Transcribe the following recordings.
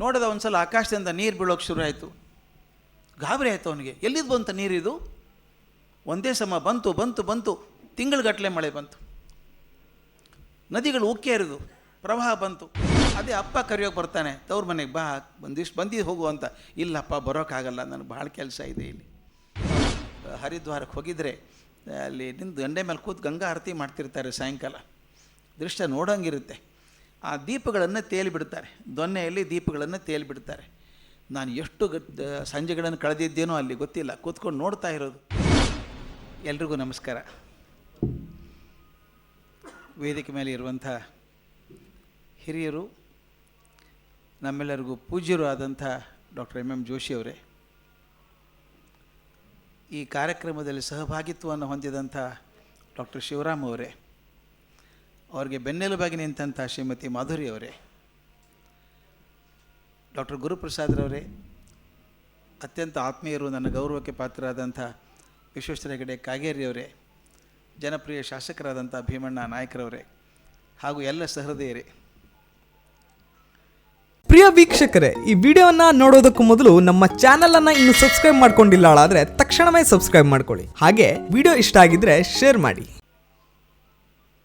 ನೋಡಿದ ಒಂದು ಸಲ ಆಕಾಶದಿಂದ ನೀರು ಬೀಳೋಕೆ ಶುರು ಆಯಿತು. ಗಾಬರಿ ಆಯಿತು ಅವನಿಗೆ. ಎಲ್ಲಿದ್ದು ಬಂತು ನೀರಿದು ಒಂದೇ ಸಮ ಬಂತು ಬಂತು ಬಂತು. ತಿಂಗಳುಗಟ್ಟಲೆ ಮಳೆ ಬಂತು. ನದಿಗಳು ಉಕ್ಕೇರಿದು ಪ್ರವಾಹ ಬಂತು. ಅದೇ ಅಪ್ಪ ಕರೆಯೋಕೆ ಬರ್ತಾನೆ. ತವ್ರ ಮನೆಗೆ ಬಾ, ಬಂದಿಷ್ಟು ಬಂದಿದ್ದು ಹೋಗು ಅಂತ. ಇಲ್ಲಪ್ಪ ಬರೋಕ್ಕಾಗಲ್ಲ ನನಗೆ ಭಾಳ ಕೆಲಸ ಇದೆ ಇಲ್ಲಿ. ಹರಿದ್ವಾರಕ್ಕೆ ಹೋಗಿದ್ರೆ, ಅಲ್ಲಿ ನಿಂದು ಗಂಡೆ ಮೇಲೆ ಕೂತು ಗಂಗಾ ಆರತಿ ಮಾಡ್ತಿರ್ತಾರೆ ಸಾಯಂಕಾಲ. ದೃಶ್ಯ ನೋಡೋಂಗಿರುತ್ತೆ. ಆ ದೀಪಗಳನ್ನು ತೇಲಿಬಿಡ್ತಾರೆ. ದೊನ್ನೆಯಲ್ಲಿ ದೀಪಗಳನ್ನು ತೇಲಿಬಿಡ್ತಾರೆ. ನಾನು ಎಷ್ಟು ಸಂಜೆಗಳನ್ನು ಕಳೆದಿದ್ದೇನೋ ಅಲ್ಲಿ ಗೊತ್ತಿಲ್ಲ. ಕೂತ್ಕೊಂಡು ನೋಡ್ತಾ ಇರೋದು. ಎಲ್ರಿಗೂ ನಮಸ್ಕಾರ. ವೇದಿಕೆ ಮೇಲೆ ಇರುವಂಥ ಹಿರಿಯರು, ನಮ್ಮೆಲ್ಲರಿಗೂ ಪೂಜ್ಯರು ಆದಂಥ ಡಾಕ್ಟರ್ ಎಂ ಎಂ ಜೋಶಿ ಅವರೇ, ಈ ಕಾರ್ಯಕ್ರಮದಲ್ಲಿ ಸಹಭಾಗಿತ್ವವನ್ನು ಹೊಂದಿದಂಥ ಡಾಕ್ಟರ್ ಶಿವರಾಮ್ ಅವರೇ ಅವರಿಗೆ ಬೆನ್ನೆಲುಬಾಗಿ ನಿಂತಹ ಶ್ರೀಮತಿ ಮಾಧುರಿ ಅವರೇ, ಡಾಕ್ಟರ್ ಗುರುಪ್ರಸಾದ್ರವರೇ ಅತ್ಯಂತ ಆತ್ಮೀಯರು, ನನ್ನ ಗೌರವಕ್ಕೆ ಪಾತ್ರರಾದಂಥ ವಿಶ್ವೇಶ್ವರ ಹೆಗಡೆ ಕಾಗೇರಿಯವರೇ ಜನಪ್ರಿಯ ಶಾಸಕರಾದಂಥ ಭೀಮಣ್ಣ ನಾಯಕರವರೇ ಹಾಗೂ ಎಲ್ಲ ಸಹೃದಯರೇ. ಪ್ರಿಯ ವೀಕ್ಷಕರೇ, ಈ ವಿಡಿಯೋನ ನೋಡೋದಕ್ಕೂ ಮೊದಲು ನಮ್ಮ ಚಾನೆಲ್ ಅನ್ನ ಇನ್ನು ಸಬ್ಸ್ಕ್ರೈಬ್ ಮಾಡ್ಕೊಂಡಿಲ್ಲ ತಕ್ಷಣವೇ ಸಬ್ಸ್ಕ್ರೈಬ್ ಮಾಡ್ಕೊಳ್ಳಿ. ಹಾಗೆ ವಿಡಿಯೋ ಇಷ್ಟ ಆಗಿದ್ರೆ ಶೇರ್ ಮಾಡಿ.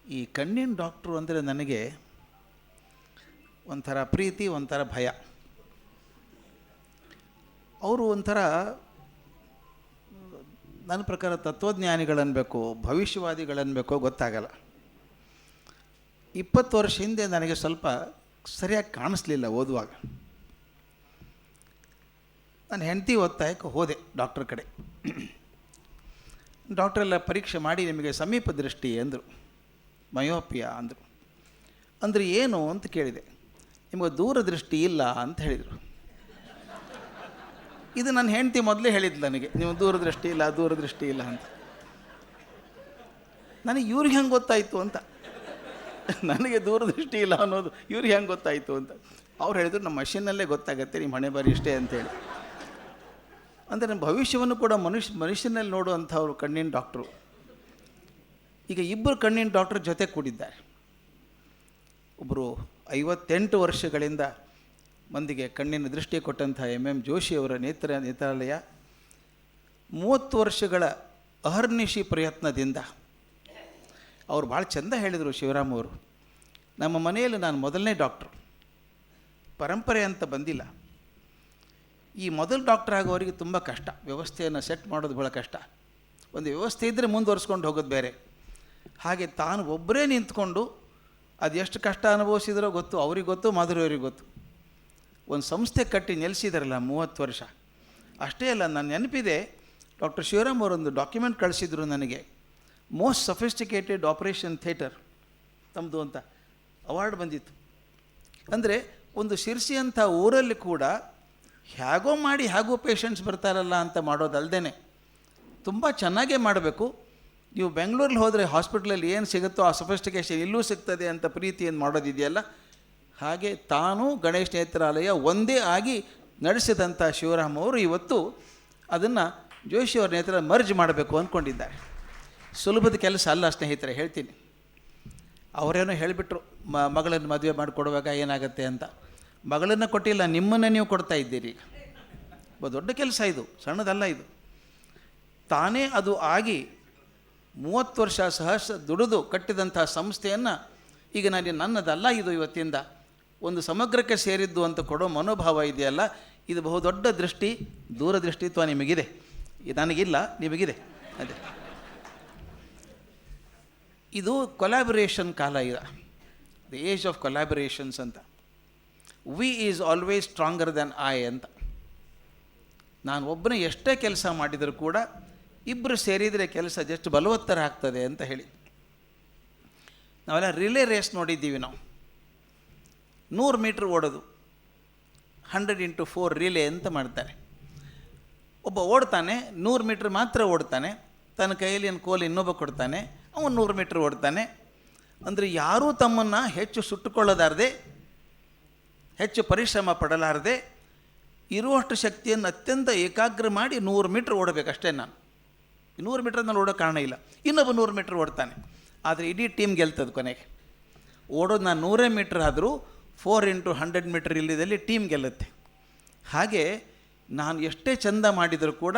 ಈ ಕಣ್ಣಿನ ಡಾಕ್ಟ್ರು ಅಂದರೆ ನನಗೆ ಒಂಥರ ಪ್ರೀತಿ, ಒಂಥರ ಭಯ. ಅವರು ಒಂಥರ ನನ್ನ ಪ್ರಕಾರ ತತ್ವಜ್ಞಾನಿಗಳನ್ಬೇಕು, ಭವಿಷ್ಯವಾದಿಗಳನ್ಬೇಕೋ ಗೊತ್ತಾಗಲ್ಲ. ಇಪ್ಪತ್ತು ವರ್ಷ ಹಿಂದೆ ನನಗೆ ಸ್ವಲ್ಪ ಸರಿಯಾಗಿ ಕಾಣಿಸ್ಲಿಲ್ಲ ಓದುವಾಗ. ನಾನು ಹೆಂಡತಿ ಒತ್ತಾಯಕ್ಕೆ ಹೋದೆ ಡಾಕ್ಟ್ರ್ ಕಡೆ. ಡಾಕ್ಟ್ರೆಲ್ಲ ಪರೀಕ್ಷೆ ಮಾಡಿ ನಿಮಗೆ ಸಮೀಪ ದೃಷ್ಟಿ ಅಂದರು ಮಯೋಪಿಯಾ ಅಂದರು. ಅಂದರೆ ಏನು ಅಂತ ಕೇಳಿದೆ. ನಿಮಗೆ ದೂರದೃಷ್ಟಿ ಇಲ್ಲ ಅಂತ ಹೇಳಿದರು. ಇದು ನನ್ನ ಹೆಂಡತಿ ಮೊದಲೇ ಹೇಳಿದ್ದು ನನಗೆ. ನೀವು ದೂರದೃಷ್ಟಿ ಇಲ್ಲ ದೂರದೃಷ್ಟಿ ಇಲ್ಲ ಅಂತ. ನನಗೆ ಇವ್ರಿಗೆ ಹೆಂಗೆ ಗೊತ್ತಾಯಿತು ಅಂತ. ನನಗೆ ದೂರದೃಷ್ಟಿ ಇಲ್ಲ ಅನ್ನೋದು ಇವ್ರಿಗೆ ಹೆಂಗೆ ಗೊತ್ತಾಯಿತು ಅಂತ. ಅವ್ರು ಹೇಳಿದ್ರು, ನಮ್ಮ ಮಷಿನಲ್ಲೇ ಗೊತ್ತಾಗತ್ತೆ, ನಿಮ್ಮ ಹಣೆ ಬಾರಿ ಇಷ್ಟೇ ಅಂತೇಳಿ ಅಂದರೆ ನಮ್ಮ ಭವಿಷ್ಯವನ್ನು ಕೂಡ ಮನುಷ್ಯ ಮನುಷ್ಯನಲ್ಲಿ ನೋಡುವಂಥವ್ರು ಕಣ್ಣಿನ ಡಾಕ್ಟ್ರು. ಈಗ ಇಬ್ಬರು ಕಣ್ಣಿನ ಡಾಕ್ಟರ್ ಜೊತೆ ಕೂಡಿದ್ದಾರೆ. ಒಬ್ಬರು ಐವತ್ತೆಂಟು ವರ್ಷಗಳಿಂದ ಮಂದಿಗೆ ಕಣ್ಣಿನ ದೃಷ್ಟಿ ಕೊಟ್ಟಂಥ ಎಂ ಎಂ ಜೋಶಿ ಅವರ ನೇತ್ರ ನೇತ್ರಾಲಯ ಮೂವತ್ತು ವರ್ಷಗಳ ಅಹರ್ನಿಶಿ ಪ್ರಯತ್ನದಿಂದ ಅವ್ರು ಭಾಳ ಚೆಂದ ಹೇಳಿದರು ಶಿವರಾಮ್ ಅವರು. ನಮ್ಮ ಮನೆಯಲ್ಲಿ ನಾನು ಮೊದಲನೇ ಡಾಕ್ಟ್ರು. ಪರಂಪರೆ ಅಂತ ಬಂದಿಲ್ಲ. ಈ ಮೊದಲು ಡಾಕ್ಟರ್ ಆಗೋರಿಗೆ ತುಂಬ ಕಷ್ಟ. ವ್ಯವಸ್ಥೆಯನ್ನು ಸೆಟ್ ಮಾಡೋದು ಭಾಳ ಕಷ್ಟ. ಒಂದು ವ್ಯವಸ್ಥೆ ಇದ್ದರೆ ಮುಂದುವರ್ಸ್ಕೊಂಡು ಹೋಗೋದು ಬೇರೆ. ಹಾಗೆ ತಾನು ಒಬ್ಬರೇ ನಿಂತ್ಕೊಂಡು ಅದು ಎಷ್ಟು ಕಷ್ಟ ಅನುಭವಿಸಿದರೋ ಗೊತ್ತು, ಅವ್ರಿಗೆ ಗೊತ್ತು ಮಾಧುರಿಯವ್ರಿಗೆ ಗೊತ್ತು. ಒಂದು ಸಂಸ್ಥೆ ಕಟ್ಟಿ ನೆಲೆಸಿದಾರಲ್ಲ ಮೂವತ್ತು ವರ್ಷ. ಅಷ್ಟೇ ಅಲ್ಲ ನನ್ನ ನೆನಪಿದೆ, ಡಾಕ್ಟರ್ ಶಿವರಾಮ್ ಅವರೊಂದು ಡಾಕ್ಯುಮೆಂಟ್ ಕಳಿಸಿದ್ರು ನನಗೆ. ಮೋಸ್ಟ್ ಸಫಿಸ್ಟಿಕೇಟೆಡ್ ಆಪರೇಷನ್ ಥಿಯೇಟರ್ ತಮ್ಮದು ಅಂತ ಅವಾರ್ಡ್ ಬಂದಿತ್ತು. ಅಂದರೆ ಒಂದು ಶಿರ್ಸಿ ಅಂಥ ಊರಲ್ಲಿ ಕೂಡ ಹೇಗೋ ಮಾಡಿ ಹೇಗೋ ಪೇಷಂಟ್ಸ್ ಬರ್ತಾರಲ್ಲ ಅಂತ ಮಾಡೋದಲ್ದೇ ತುಂಬ ಚೆನ್ನಾಗೇ ಮಾಡಬೇಕು. ನೀವು ಬೆಂಗಳೂರಲ್ಲಿ ಹೋದರೆ ಹಾಸ್ಪಿಟ್ಲಲ್ಲಿ ಏನು ಸಿಗುತ್ತೋ ಆ ಸಫಿಸ್ಟಿಕೇಷನ್ ಇಲ್ಲೂ ಸಿಗ್ತದೆ ಅಂತ ಪ್ರೀತಿಯನ್ನು ಮಾಡೋದಿದೆಯಲ್ಲ? ಹಾಗೆ ತಾನು ಗಣೇಶ ನೇತ್ರಾಲಯ ಒಂದೇ ಆಗಿ ನಡೆಸಿದಂಥ ಶಿವರಾಮ್ ಅವರು ಇವತ್ತು ಅದನ್ನು ಜೋಶಿ ಅವ್ರ ನೇತ್ರ ಮರ್ಜ್ ಮಾಡಬೇಕು ಅಂದ್ಕೊಂಡಿದ್ದಾರೆ ಸುಲಭದ ಕೆಲಸ ಅಲ್ಲ ಸ್ನೇಹಿತರೆ, ಹೇಳ್ತೀನಿ. ಅವರೇನೋ ಹೇಳಿಬಿಟ್ರು, ಮ, ಮಗಳನ್ನು ಮದುವೆ ಮಾಡಿಕೊಡುವಾಗ ಏನಾಗುತ್ತೆ ಅಂತ. ಮಗಳನ್ನು ಕೊಟ್ಟಿಲ್ಲ, ನಿಮ್ಮನ್ನು ನೀವು ಕೊಡ್ತಾ ಇದ್ದೀರಿ. ಈಗ ದೊಡ್ಡ ಕೆಲಸ ಇದು, ಸಣ್ಣದಲ್ಲ ಇದು. ತಾನೇ ಅದು ಆಗಿ ಮೂವತ್ತು ವರ್ಷ ಸಹಸ್ರ ದುಡಿದು ಕಟ್ಟಿದಂತಹ ಸಂಸ್ಥೆಯನ್ನು ಈಗ ನನಗೆ ನನ್ನದಲ್ಲ ಇದು ಇವತ್ತಿಂದ. ಒಂದು ಸಮಗ್ರಕ್ಕೆ ಸೇರಿದ್ದು ಅಂತ ಕೊಡೋ ಮನೋಭಾವ ಇದೆಯಲ್ಲ, ಇದು ಬಹುದೊಡ್ಡ ದೃಷ್ಟಿ, ದೂರದೃಷ್ಟಿತ್ವ ನಿಮಗಿದೆ. ನನಗಿಲ್ಲ, ನಿಮಗಿದೆ. ಅದೇ. ಇದು ಕೊಲಾಬರೇಷನ್ ಕಾಲ ಇದು ದ ಏಜ್ ಆಫ್ ಕೊಲಾಬರೇಷನ್ಸ್ ಅಂತ. We is always stronger than I ಅಂತ. ನಾನು ಒಬ್ಬನೇ ಎಷ್ಟೇ ಕೆಲಸ ಮಾಡಿದರೂ ಕೂಡ ಇಬ್ಬರು ಸೇರಿದರೆ ಕೆಲಸ ಜಸ್ಟ್ ಬಲವತ್ತರ ಆಗ್ತದೆ ಅಂತ ಹೇಳಿ. ನಾವೆಲ್ಲ ರಿಲೇ ರೇಸ್ ನೋಡಿದ್ದೀವಿ ನಾವು. ನೂರು ಮೀಟ್ರ್ ಓಡೋದು. ಹಂಡ್ರೆಡ್ ಇಂಟು ಫೋರ್ ರಿಲೇ ಅಂತ ಮಾಡ್ತಾರೆ ಒಬ್ಬ ಓಡ್ತಾನೆ, ನೂರು ಮೀಟ್ರ್ ಮಾತ್ರ ಓಡ್ತಾನೆ. ತನ್ನ ಕೈಯಲ್ಲಿ ಏನು ಕೋಲು ಇನ್ನೊಬ್ಬ ಕೊಡ್ತಾನೆ. ಅವನು ನೂರು ಮೀಟ್ರ್ ಓಡ್ತಾನೆ. ಅಂದರೆ ಯಾರೂ ತಮ್ಮನ್ನು ಹೆಚ್ಚು ಸುಟ್ಟುಕೊಳ್ಳಲಾರದೆ, ಹೆಚ್ಚು ಪರಿಶ್ರಮ ಪಡಲಾರದೆ, ಇರುವಷ್ಟು ಶಕ್ತಿಯನ್ನು ಅತ್ಯಂತ ಏಕಾಗ್ರ ಮಾಡಿ ನೂರು ಮೀಟ್ರ್ ಓಡಬೇಕಷ್ಟೇ ನಾನು. ನೂರು ನಾನು ಓಡೋ ಕಾರಣ ಇಲ್ಲ. ಇನ್ನೊಬ್ಬ ನೂರು ಮೀಟ್ರ್ ಓಡ್ತಾನೆ. ಆದರೆ ಇಡೀ ಟೀಮ್ ಗೆಲ್ತದೆ ಕೊನೆಗೆ. ಓಡೋದು ನಾನು ನೂರೇ ಮೀಟ್ರ್ ಆದರೂ ಫೋರ್ ಇಂಟು ಹಂಡ್ರೆಡ್ ಮೀಟರ್ ಇಲ್ಲಿದಲ್ಲಿ ಟೀಮ್ ಗೆಲ್ಲುತ್ತೆ. ಹಾಗೆ ನಾನು ಎಷ್ಟೇ ಚಂದ ಮಾಡಿದರೂ ಕೂಡ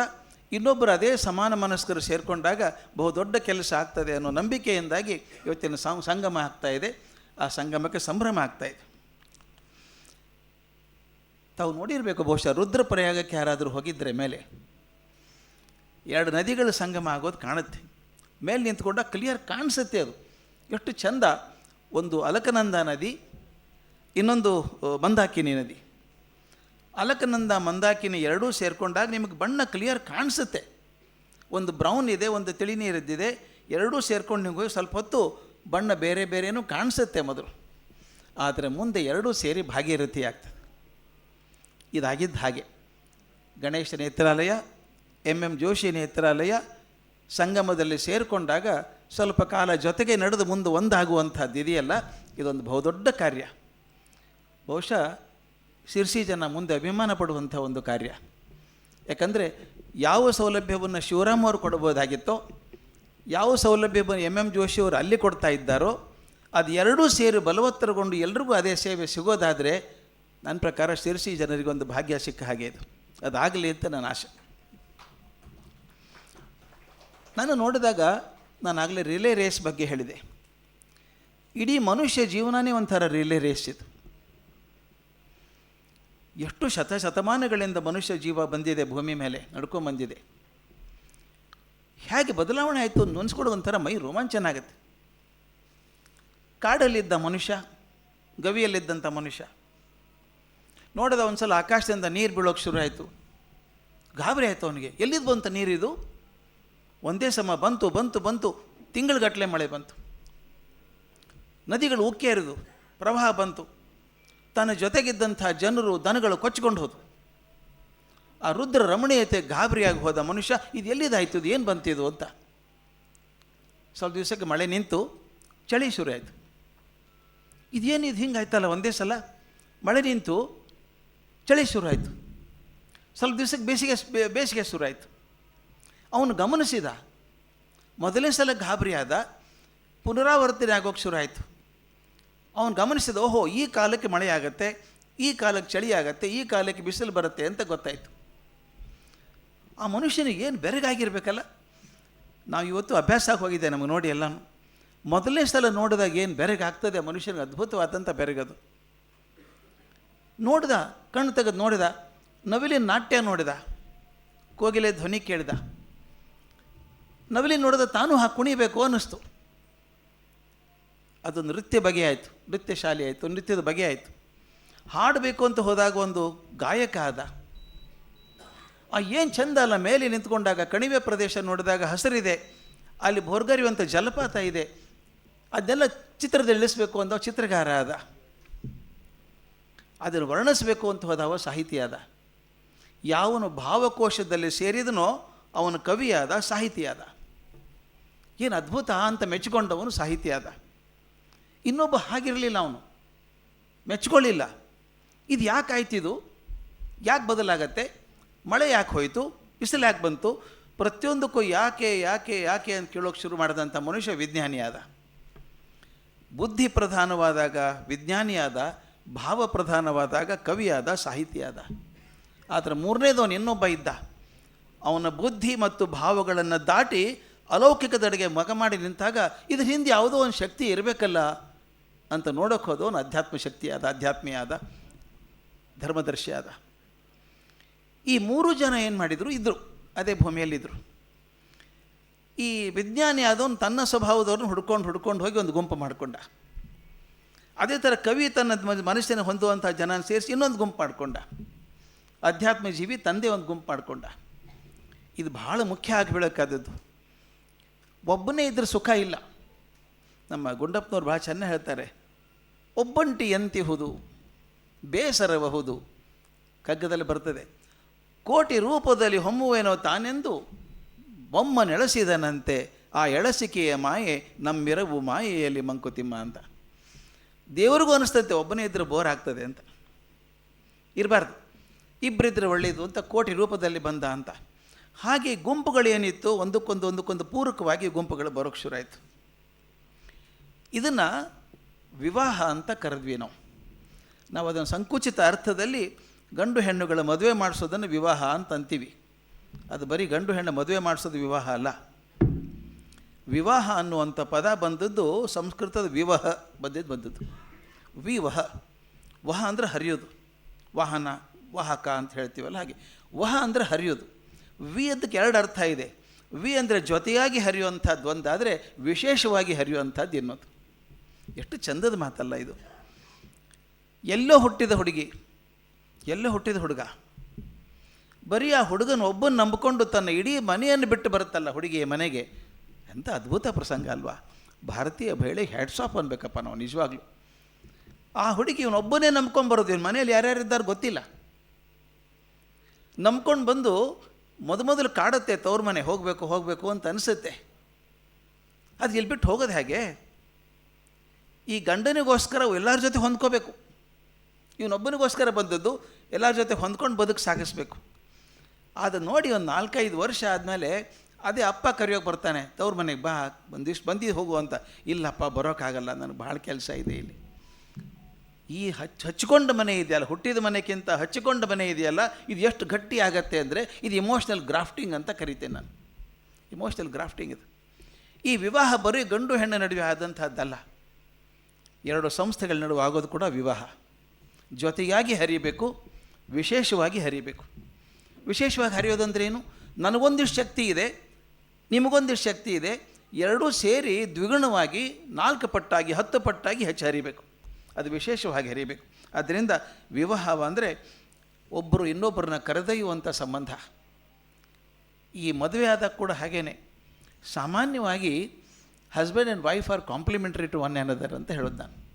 ಇನ್ನೊಬ್ಬರು ಅದೇ ಸಮಾನ ಮನಸ್ಕರು ಸೇರಿಕೊಂಡಾಗ ಬಹುದೊಡ್ಡ ಕೆಲಸ ಆಗ್ತದೆ ಅನ್ನೋ ನಂಬಿಕೆಯಿಂದಾಗಿ ಇವತ್ತಿನ ಸಂಗಮ ಆಗ್ತಾ ಇದೆ. ಆ ಸಂಗಮಕ್ಕೆ ಸಂಭ್ರಮ ಆಗ್ತಾ ಇದೆ. ತಾವು ನೋಡಿರಬೇಕು ಬಹುಶಃ ರುದ್ರಪ್ರಯಾಗಕ್ಕೆ ಯಾರಾದರೂ ಹೋಗಿದ್ದರೆ ಮೇಲೆ. ಎರಡು ನದಿಗಳು ಸಂಗಮ ಆಗೋದು ಕಾಣುತ್ತೆ. ಮೇಲೆ ನಿಂತ್ಕೊಂಡ ಕ್ಲಿಯರ್ ಕಾಣಿಸುತ್ತೆ ಅದು. ಎಷ್ಟು ಚಂದ ಒಂದು ಅಲಕನಂದ ನದಿ, ಇನ್ನೊಂದು ಮಂದಾಕಿನಿ ನದಿ. ಅಲಕನಂದ, ಮಂದಾಕಿನಿ ಎರಡೂ ಸೇರಿಕೊಂಡಾಗ ನಿಮಗೆ ಬಣ್ಣ ಕ್ಲಿಯರ್ ಕಾಣಿಸುತ್ತೆ. ಒಂದು ಬ್ರೌನ್ ಇದೆ, ಒಂದು ತಿಳಿ ನೀರಿದ್ದಿದೆ ಎರಡೂ ಸೇರ್ಕೊಂಡು ನಿಮಗೆ ಸ್ವಲ್ಪ ಹೊತ್ತು ಬಣ್ಣ ಬೇರೆ ಬೇರೆಯೂ ಕಾಣಿಸುತ್ತೆ ಮೊದಲು. ಆದರೆ ಮುಂದೆ ಎರಡೂ ಸೇರಿ ಭಾಗೀರಥಿ ಆಗ್ತದೆ ಇದಾಗಿದ್ದ ಹಾಗೆ. ಗಣೇಶ ನೇತ್ರಾಲಯ ಎಂ ಎಂ ಜೋಶಿ ನೇತ್ರಾಲಯ ಸಂಗಮದಲ್ಲಿ ಸೇರಿಕೊಂಡಾಗ ಸ್ವಲ್ಪ ಕಾಲ ಜೊತೆಗೆ ನಡೆದು ಮುಂದೆ ಒಂದಾಗುವಂಥದ್ದು ಇದೆಯಲ್ಲ, ಇದೊಂದು ಬಹುದೊಡ್ಡ ಕಾರ್ಯ. ಬಹುಶಃ ಶಿರ್ಸಿ ಜನ ಮುಂದೆ ಅಭಿಮಾನ ಪಡುವಂಥ ಒಂದು ಕಾರ್ಯ. ಯಾಕಂದರೆ ಯಾವ ಸೌಲಭ್ಯವನ್ನು ಶಿವರಾಮ್ ಅವರು ಕೊಡ್ಬೋದಾಗಿತ್ತೋ ಯಾವ ಸೌಲಭ್ಯವನ್ನು ಎಂ ಎಂ ಜೋಶಿ ಅವರು ಅಲ್ಲಿ ಕೊಡ್ತಾ ಇದ್ದಾರೋ, ಅದು ಎರಡೂ ಸೇರಿ ಬಲವತ್ತರಗೊಂಡು ಎಲ್ರಿಗೂ ಅದೇ ಸೇವೆ ಸಿಗೋದಾದರೆ ನನ್ನ ಪ್ರಕಾರ ಶಿರ್ಸಿ ಜನರಿಗೆ ಒಂದು ಭಾಗ್ಯ ಸಿಕ್ಕ ಹಾಗೆ ಇದು. ಅದಾಗಲಿ ಅಂತ ನನ್ನ ಆಶೆ. ನಾನು ನೋಡಿದಾಗ ನಾನು ಆಗಲೇ ರಿಲೇ ರೇಸ್ ಬಗ್ಗೆ ಹೇಳಿದೆ. ಇಡೀ ಮನುಷ್ಯ ಜೀವನನೇ ಒಂಥರ ರಿಲೇ ರೇಸ್ ಇದು. ಎಷ್ಟು ಶತ ಶತಮಾನಗಳಿಂದ ಮನುಷ್ಯ ಜೀವ ಬಂದಿದೆ ಭೂಮಿ ಮೇಲೆ ನಡ್ಕೊಂಬಂದಿದೆ ಹೇಗೆ ಬದಲಾವಣೆ ಆಯಿತು ನೆನೆಸ್ಕೊಡೋ ಒಂಥರ ಮೈ ರೋಮಾಂಚನ ಆಗುತ್ತೆ ಕಾಡಲ್ಲಿದ್ದ ಮನುಷ್ಯ, ಗವಿಯಲ್ಲಿದ್ದಂಥ ಮನುಷ್ಯ, ನೋಡಿದ ಒಂದು ಸಲ ಆಕಾಶದಿಂದ ನೀರು ಬೀಳೋಕೆ ಶುರು ಆಯಿತು. ಗಾಬರಿ ಆಯಿತು ಅವನಿಗೆ. ಎಲ್ಲಿದ್ದು ಬಂತ ನೀರಿದು? ಒಂದೇ ಸಮ ಬಂತು ಬಂತು ಬಂತು. ತಿಂಗಳಗಟ್ಟಲೆ ಮಳೆ ಬಂತು. ನದಿಗಳು ಉಕ್ಕಿ ಹರಿದು ಪ್ರವಾಹ ಬಂತು. ತನ್ನ ಜೊತೆಗಿದ್ದಂಥ ಜನರು ದನಗಳು ಕೊಚ್ಚಿಕೊಂಡು ಹೋದವು ಆ ರುದ್ರ ರಮಣೀಯತೆ ಗಾಬರಿಯಾಗಿ ಹೋದ ಮನುಷ್ಯ, ಇದು ಎಲ್ಲಿದಾಯ್ತು, ಇದು ಏನು ಬಂತಿದು ಅಂತ. ಸ್ವಲ್ಪ ದಿವಸಕ್ಕೆ ಮಳೆ ನಿಂತು, ಚಳಿ ಶುರು ಆಯಿತು ಇದೇನಿದು ಹಿಂಗಾಯ್ತಲ್ಲ, ಒಂದೇ ಸಲ? ಮಳೆ ನಿಂತು, ಚಳಿ ಶುರು ಆಯಿತು ಸ್ವಲ್ಪ ದಿವಸಕ್ಕೆ ಬೇಸಿಗೆ ಬೇಸಿಗೆ ಶುರು ಆಯಿತು ಅವನು ಗಮನಿಸಿದ. ಮೊದಲನೇ ಸಲ ಗಾಬರಿಯಾದ ಪುನರಾವರ್ತನೆ ಆಗೋಕ್ಕೆ ಶುರು ಆಯಿತು. ಅವನು ಗಮನಿಸಿದ, ಓಹೋ, ಈ ಕಾಲಕ್ಕೆ ಮಳೆ ಆಗುತ್ತೆ ಈ ಕಾಲಕ್ಕೆ ಚಳಿ ಆಗುತ್ತೆ ಈ ಕಾಲಕ್ಕೆ ಬಿಸಿಲು ಬರುತ್ತೆ ಅಂತ ಗೊತ್ತಾಯಿತು. ಆ ಮನುಷ್ಯನಿಗೆ ಏನು ಬೆರಗಾಗಿರ್ಬೇಕಲ್ಲ? ನಾವು ಇವತ್ತು ಅಭ್ಯಾಸ ಆಗಿ ಹೋಗಿದೆ ನಮಗೆ ನೋಡಿ ಎಲ್ಲನೂ. ಮೊದಲನೇ ಸಲ ನೋಡಿದಾಗ ಏನು ಬೆರಗಾಗ್ತದೆ, ಮನುಷ್ಯನಿಗೆ ಅದ್ಭುತವಾದಂಥ ಬೆರಗದು. ನೋಡಿದ, ಕಣ್ಣು ತೆಗೆದು ನೋಡಿದ, ನವಿಲಿನ ನಾಟ್ಯ ನೋಡಿದ, ಕೋಗಿಲೆ ಧ್ವನಿ ಕೇಳಿದ. ನವಿಲಿ ನೋಡಿದ ತಾನು ಹಾಕಿ ಕುಣಿಬೇಕು ಅನ್ನಿಸ್ತು. ಅದು ನೃತ್ಯ ಬಗೆಯಾಯಿತು ನೃತ್ಯ ಶಾಲೆ ಆಯಿತು, ನೃತ್ಯದ ಬಗೆ ಆಯಿತು. ಹಾಡಬೇಕು ಅಂತ ಹೋದಾಗ ಒಂದು ಗಾಯಕ ಆದ. ಆ ಏನು ಚಂದ ಅಲ್ಲ, ಮೇಲೆ ನಿಂತ್ಕೊಂಡಾಗ ಕಣಿವೆ ಪ್ರದೇಶ ನೋಡಿದಾಗ ಹಸಿರಿದೆ, ಅಲ್ಲಿ ಭೋರ್ಗರಿಯುವಂಥ ಜಲಪಾತ ಇದೆ, ಅದೆಲ್ಲ ಚಿತ್ರದಲ್ಲಿ ಇಳಿಸ್ಬೇಕು ಅಂತ ಚಿತ್ರಕಾರ ಆದ. ಅದನ್ನು ವರ್ಣಿಸಬೇಕು ಅಂತ ಹೋದವ ಸಾಹಿತಿ ಆದ. ಯಾವನು ಭಾವಕೋಶದಲ್ಲಿ ಸೇರಿದನೋ ಅವನು ಕವಿಯಾದ ಸಾಹಿತಿಯಾದ ಏನು ಅದ್ಭುತ ಅಂತ ಮೆಚ್ಚಿಕೊಂಡವನು ಸಾಹಿತಿ ಆದ ಇನ್ನೊಬ್ಬ ಹಾಗಿರಲಿಲ್ಲ ಅವನು. ಮೆಚ್ಕೊಳ್ಳಿಲ್ಲ ಇದು ಯಾಕೆ ಆಯ್ತಿದು ಯಾಕೆ ಬದಲಾಗತ್ತೆ? ಮಳೆ ಯಾಕೆ ಹೋಯಿತು? ಬಿಸಿಲು ಯಾಕೆ ಬಂತು? ಪ್ರತಿಯೊಂದಕ್ಕೂ ಯಾಕೆ ಯಾಕೆ ಯಾಕೆ ಅಂತ ಕೇಳೋಕೆ ಶುರು ಮಾಡಿದಂಥ ಮನುಷ್ಯ ವಿಜ್ಞಾನಿಯಾದ. ಬುದ್ಧಿ ಪ್ರಧಾನವಾದಾಗ ವಿಜ್ಞಾನಿಯಾದ, ಭಾವ ಪ್ರಧಾನವಾದಾಗ ಕವಿಯಾದ, ಸಾಹಿತಿಯಾದ. ಆದರೆ ಮೂರನೇದವನು ಇನ್ನೊಬ್ಬ ಇದ್ದ. ಅವನ ಬುದ್ಧಿ ಮತ್ತು ಭಾವಗಳನ್ನು ದಾಟಿ ಅಲೌಕಿಕದೆಡೆಗೆ ಮಗ ಮಾಡಿ ನಿಂತಾಗ ಇದ್ರ ಹಿಂದೆ ಯಾವುದೋ ಒಂದು ಶಕ್ತಿ ಇರಬೇಕಲ್ಲ ಅಂತ ನೋಡೋಕೆ ಹೋದವನು ಅಧ್ಯಾತ್ಮ ಶಕ್ತಿಯಾದ ಆಧ್ಯಾತ್ಮಿಯಾದ ಧರ್ಮದರ್ಶಿ ಆದ ಈ ಮೂರು ಜನ ಏನು ಮಾಡಿದರು? ಇದ್ದರು ಅದೇ ಭೂಮಿಯಲ್ಲಿದ್ದರು ಈ ವಿಜ್ಞಾನಿ ಆದವನು ತನ್ನ ಸ್ವಭಾವದವ್ರನ್ನ ಹುಡ್ಕೊಂಡು ಹುಡ್ಕೊಂಡು ಹೋಗಿ ಒಂದು ಗುಂಪು ಮಾಡಿಕೊಂಡ. ಅದೇ ಥರ ಕವಿ ತನ್ನ ಮನಸ್ಸಿನ ಹೊಂದುವಂಥ ಜನ ಸೇರಿಸಿ ಇನ್ನೊಂದು ಗುಂಪು ಮಾಡಿಕೊಂಡ. ಅಧ್ಯಾತ್ಮ ಜೀವಿ ತಂದೆ ಒಂದು ಗುಂಪು ಮಾಡಿಕೊಂಡ. ಇದು ಭಾಳ ಮುಖ್ಯ ಆಗಿಬೀಳಕ್ಕಾದದ್ದು ಒಬ್ಬನೇ ಇದ್ರೆ ಸುಖ ಇಲ್ಲ. ನಮ್ಮ ಗುಂಡಪ್ಪನವ್ರು ಭಾಳ ಚೆನ್ನಾಗಿ ಹೇಳ್ತಾರೆ, ಒಬ್ಬಂಟಿ ಎಂತಿಹುದು ಬೇಸರಬಹುದು ಕಗ್ಗದಲ್ಲಿ ಬರ್ತದೆ. ಕೋಟಿ ರೂಪದಲ್ಲಿ ಹೊಮ್ಮುವೇನೋ ತಾನೆಂದು ಬೊಮ್ಮ ನೆಳೆಸಿದನಂತೆ ಆ ಎಳಸಿಕೆಯ ಮಾಯೆ ನಮ್ಮಿರವು ಮಾಯೆಯಲ್ಲಿ ಮಂಕುತಿಮ್ಮ ಅಂತ. ದೇವರಿಗೂ ಅನಿಸ್ತಂತೆ, ಒಬ್ಬನೇ ಇದ್ದರೆ ಬೋರ್ ಆಗ್ತದೆ ಅಂತ. ಇರಬಾರ್ದು. ಇಬ್ಬರಿದ್ರೆ ಒಳ್ಳೆಯದು ಅಂತ ಕೋಟಿ ರೂಪದಲ್ಲಿ ಬಂದ ಅಂತ. ಹಾಗೆ ಗುಂಪುಗಳೇನಿತ್ತು ಒಂದಕ್ಕೊಂದು ಒಂದಕ್ಕೊಂದು ಪೂರಕವಾಗಿ ಗುಂಪುಗಳು ಬರೋಕ್ಕೆ ಶುರು ಇದನ್ನು ವಿವಾಹ ಅಂತ ಕರೆದ್ವಿ ನಾವು. ನಾವು ಅದನ್ನು ಸಂಕುಚಿತ ಅರ್ಥದಲ್ಲಿ ಗಂಡು ಹೆಣ್ಣುಗಳ ಮದುವೆ ಮಾಡಿಸೋದನ್ನು ವಿವಾಹ ಅಂತ ಅಂತೀವಿ. ಅದು ಬರೀ ಗಂಡು ಹೆಣ್ಣು ಮದುವೆ ಮಾಡಿಸೋದು ವಿವಾಹ ಅಲ್ಲ. ವಿವಾಹ ಅನ್ನುವಂಥ ಪದ ಬಂದದ್ದು ಸಂಸ್ಕೃತದ ವಿವಾಹ ಬಂದಿದ್ದು ಬಂದದ್ದು. ವಿವಹ. ವಹ ಅಂದರೆ ಹರಿಯೋದು. ವಾಹನ, ವಾಹಕ ಅಂತ ಹೇಳ್ತೀವಲ್ಲ ಹಾಗೆ. ವಹ ಅಂದರೆ ಹರಿಯೋದು. ವಿ ಅದಕ್ಕೆ ಎರಡು ಅರ್ಥ ಇದೆ. ವಿ ಅಂದರೆ ಜೊತೆಯಾಗಿ ಹರಿಯುವಂಥದ್ದು, ಒಂದಾದರೆ ವಿಶೇಷವಾಗಿ ಹರಿಯುವಂಥದ್ದು ಎನ್ನೋದು ಎಷ್ಟು ಚಂದದ ಮಾತಲ್ಲ ಇದು. ಎಲ್ಲೋ ಹುಟ್ಟಿದ ಹುಡುಗಿ, ಎಲ್ಲೋ ಹುಟ್ಟಿದ ಹುಡುಗ, ಬರೀ ಆ ಹುಡುಗನ ಒಬ್ಬನ ನಂಬಿಕೊಂಡು ತನ್ನ ಇಡೀ ಮನೆಯನ್ನು ಬಿಟ್ಟು ಬರುತ್ತಲ್ಲ ಹುಡುಗಿಯ ಮನೆಗೆ. ಎಂಥ ಅದ್ಭುತ ಪ್ರಸಂಗ ಅಲ್ವಾ. ಭಾರತೀಯ ಮಹಿಳೆ ಹ್ಯಾಟ್ಸ್ ಆಫ್ ಅನ್ಬೇಕಪ್ಪ ನಾವು ನಿಜವಾಗ್ಲೂ. ಆ ಹುಡುಗಿ ಇವನೊಬ್ಬನೇ ನಂಬ್ಕೊಂಬರೋದು ಇವ್ನ ಮನೇಲಿ ಯಾರ್ಯಾರಿದ್ದಾರೆ ಗೊತ್ತಿಲ್ಲ. ನಂಬ್ಕೊಂಡು ಬಂದು ಮೊದಮೊದಲು ಕಾಡುತ್ತೆ, ತವ್ರ ಮನೆ ಹೋಗಬೇಕು ಹೋಗಬೇಕು ಅಂತ ಅನಿಸುತ್ತೆ. ಅದು ಇಲ್ಲಿ ಬಿಟ್ಟು ಹೋಗೋದು ಹೇಗೆ? ಈ ಗಂಡನಿಗೋಸ್ಕರ ಎಲ್ಲರ ಜೊತೆ ಹೊಂದ್ಕೋಬೇಕು. ಇವನೊಬ್ಬನಿಗೋಸ್ಕರ ಬಂದದ್ದು ಎಲ್ಲರ ಜೊತೆ ಹೊಂದ್ಕೊಂಡು ಬದುಕು ಸಾಗಿಸ್ಬೇಕು. ಅದು ನೋಡಿ ಒಂದು ನಾಲ್ಕೈದು ವರ್ಷ ಆದಮೇಲೆ ಅದೇ ಅಪ್ಪ ಕರೆಯೋಕೆ ಬರ್ತಾನೆ, ತವ್ರ ಮನೆಗೆ ಬಾ ಒಂದಿಷ್ಟು ಬಂದು ಹೋಗು ಅಂತ. ಇಲ್ಲಪ್ಪ, ಬರೋಕ್ಕಾಗಲ್ಲ, ನನಗೆ ಭಾಳ ಕೆಲಸ ಇದೆ ಇಲ್ಲಿ. ಈ ಹಚ್, ಹಚ್ಚಿಕೊಂಡ ಮನೆ ಇದೆಯಲ್ಲ, ಹುಟ್ಟಿದ ಮನೆಗಿಂತ ಹಚ್ಚಿಕೊಂಡ ಮನೆ ಇದೆಯಲ್ಲ, ಇದು ಎಷ್ಟು ಗಟ್ಟಿ ಆಗತ್ತೆ ಅಂದರೆ ಇದು ಇಮೋಷ್ನಲ್ ಗ್ರಾಫ್ಟಿಂಗ್ ಅಂತ ಕರಿತೇನೆ ನಾನು. ಇಮೋಷ್ನಲ್ ಗ್ರಾಫ್ಟಿಂಗ್ ಇದು. ಈ ವಿವಾಹ ಬರೀ ಗಂಡು ಹೆಣ್ಣು ನಡುವೆ ಆದಂಥದ್ದಲ್ಲ ಎರಡು ಸಂಸ್ಥೆಗಳ ನಡುವೆ ಆಗೋದು ಕೂಡ ವಿವಾಹ. ಜೊತೆಯಾಗಿ ಹರಿಬೇಕು ವಿಶೇಷವಾಗಿ ಹರಿಬೇಕು ವಿಶೇಷವಾಗಿ ಹರಿಯೋದಂದ್ರೆ ಏನು? ನನಗೊಂದಿಷ್ಟು ಶಕ್ತಿ ಇದೆ, ನಿಮಗೊಂದಿಷ್ಟು ಶಕ್ತಿ ಇದೆ, ಎರಡೂ ಸೇರಿ ದ್ವಿಗುಣವಾಗಿ ನಾಲ್ಕು ಪಟ್ಟಾಗಿ, ಹತ್ತು ಪಟ್ಟಾಗಿ ಹೆಚ್ಚು ಹರಿಬೇಕು. ಅದು ವಿಶೇಷವಾಗಿ ಹರಿಬೇಕು. ಆದ್ದರಿಂದ ವಿವಾಹ ಅಂದರೆ ಒಬ್ಬರು ಇನ್ನೊಬ್ಬರನ್ನ ಕರೆದೊಯ್ಯುವಂಥ ಸಂಬಂಧ. ಈ ಮದುವೆ ಆದಾಗ ಕೂಡ ಹಾಗೇ ಸಾಮಾನ್ಯವಾಗಿ husband and wife are complementary to one another ಅಂತ ಹೇಳೋದು ನಾನು.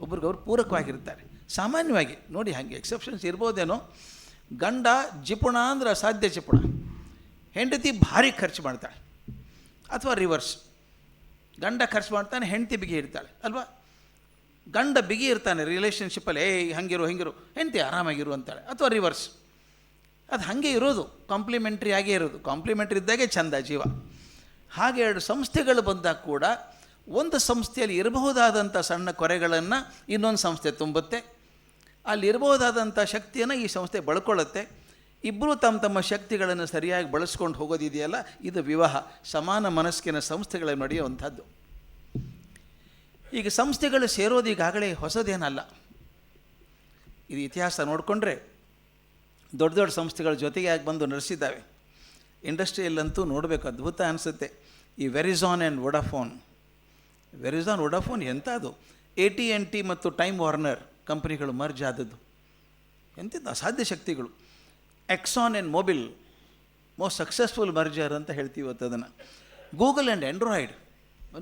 ಒಬ್ರಿಗವ್ರು ಪೂರಕವಾಗಿರ್ತಾರೆ. ಸಾಮಾನ್ಯವಾಗಿ ನೋಡಿ ಹಾಗೆ ಎಕ್ಸೆಪ್ಷನ್ಸ್ ಇರ್ಬೋದೇನೋ, ಗಂಡ ಜಿಪುಣ ಅಂದ್ರೆ ಅಸಾಧ್ಯ ಜಿಪುಣ. ಹೆಂಡತಿ ಭಾರಿ ಖರ್ಚು ಮಾಡ್ತಾಳೆ. ಅಥವಾ ರಿವರ್ಸ್ ಗಂಡ ಖರ್ಚು ಮಾಡ್ತಾನೆ, ಹೆಂಡತಿ ಬಿಗಿ ಇರ್ತಾಳೆ. ಅಲ್ವಾ? ಗಂಡ ಬಿಗಿ ಇರ್ತಾನೆ ರಿಲೇಷನ್ಶಿಪ್ಪಲ್ಲಿ ಏ, ಹಂಗಿರು, ಹಿಂಗಿರು, ಹೆಂಡತಿ ಆರಾಮಾಗಿರು ಅಂತಾಳೆ. ಅಥವಾ ರಿವರ್ಸ್ ಅದು ಹಾಗೆ ಇರೋದು ಕಾಂಪ್ಲಿಮೆಂಟ್ರಿ ಆಗೇ ಇರೋದು. ಕಾಂಪ್ಲಿಮೆಂಟ್ರಿ ಇದ್ದಾಗೆ ಚೆಂದ ಜೀವ. ಹಾಗೆ ಎರಡು ಸಂಸ್ಥೆಗಳು ಬಂದಾಗ ಕೂಡ ಒಂದು ಸಂಸ್ಥೆಯಲ್ಲಿ ಇರಬಹುದಾದಂಥ ಸಣ್ಣ ಕೊರೆಗಳನ್ನು ಇನ್ನೊಂದು ಸಂಸ್ಥೆ ತುಂಬುತ್ತೆ. ಅಲ್ಲಿರಬಹುದಾದಂಥ ಶಕ್ತಿಯನ್ನು ಈ ಸಂಸ್ಥೆ ಬಳ್ಕೊಳ್ಳುತ್ತೆ. ಇಬ್ಬರು ತಮ್ಮ ತಮ್ಮ ಶಕ್ತಿಗಳನ್ನು ಸರಿಯಾಗಿ ಬಳಸ್ಕೊಂಡು ಹೋಗೋದಿದೆಯಲ್ಲ, ಇದು ವಿವಾಹ. ಸಮಾನ ಮನಸ್ಸಿನ ಸಂಸ್ಥೆಗಳ ನಡೆಯುವಂಥದ್ದು. ಈಗ ಸಂಸ್ಥೆಗಳು ಸೇರೋದು ಈಗಾಗಲೇ ಹೊಸದೇನಲ್ಲ. ಇದು ಇತಿಹಾಸ ನೋಡಿಕೊಂಡ್ರೆ ದೊಡ್ಡ ದೊಡ್ಡ ಸಂಸ್ಥೆಗಳ ಜೊತೆಗೆ ಆಗಿ ಬಂದು ನಡೆಸಿದ್ದಾವೆ ಇಂಡಸ್ಟ್ರಿಯಲ್ಲಂತೂ ನೋಡಬೇಕು, ಅದ್ಭುತ ಅನಿಸುತ್ತೆ. ಈ Verizon and Vodafone Verizon Vodafone ಅದು ಎ ಟಿ ಎನ್ ಟಿ ಮತ್ತು ಟೈಮ್ ವಾರ್ನರ್ ಕಂಪ್ನಿಗಳು ಮರ್ಜ್ ಆದದ್ದು. ಎಂಥದ್ದು ಅಸಾಧ್ಯ ಶಕ್ತಿಗಳು? Exxon and Mobil most successful merger ಅಂತ ಹೇಳ್ತೀವಿ ಅದನ್ನು. ಗೂಗಲ್ ಆ್ಯಂಡ್ ಆ್ಯಂಡ್ರಾಯ್ಡ್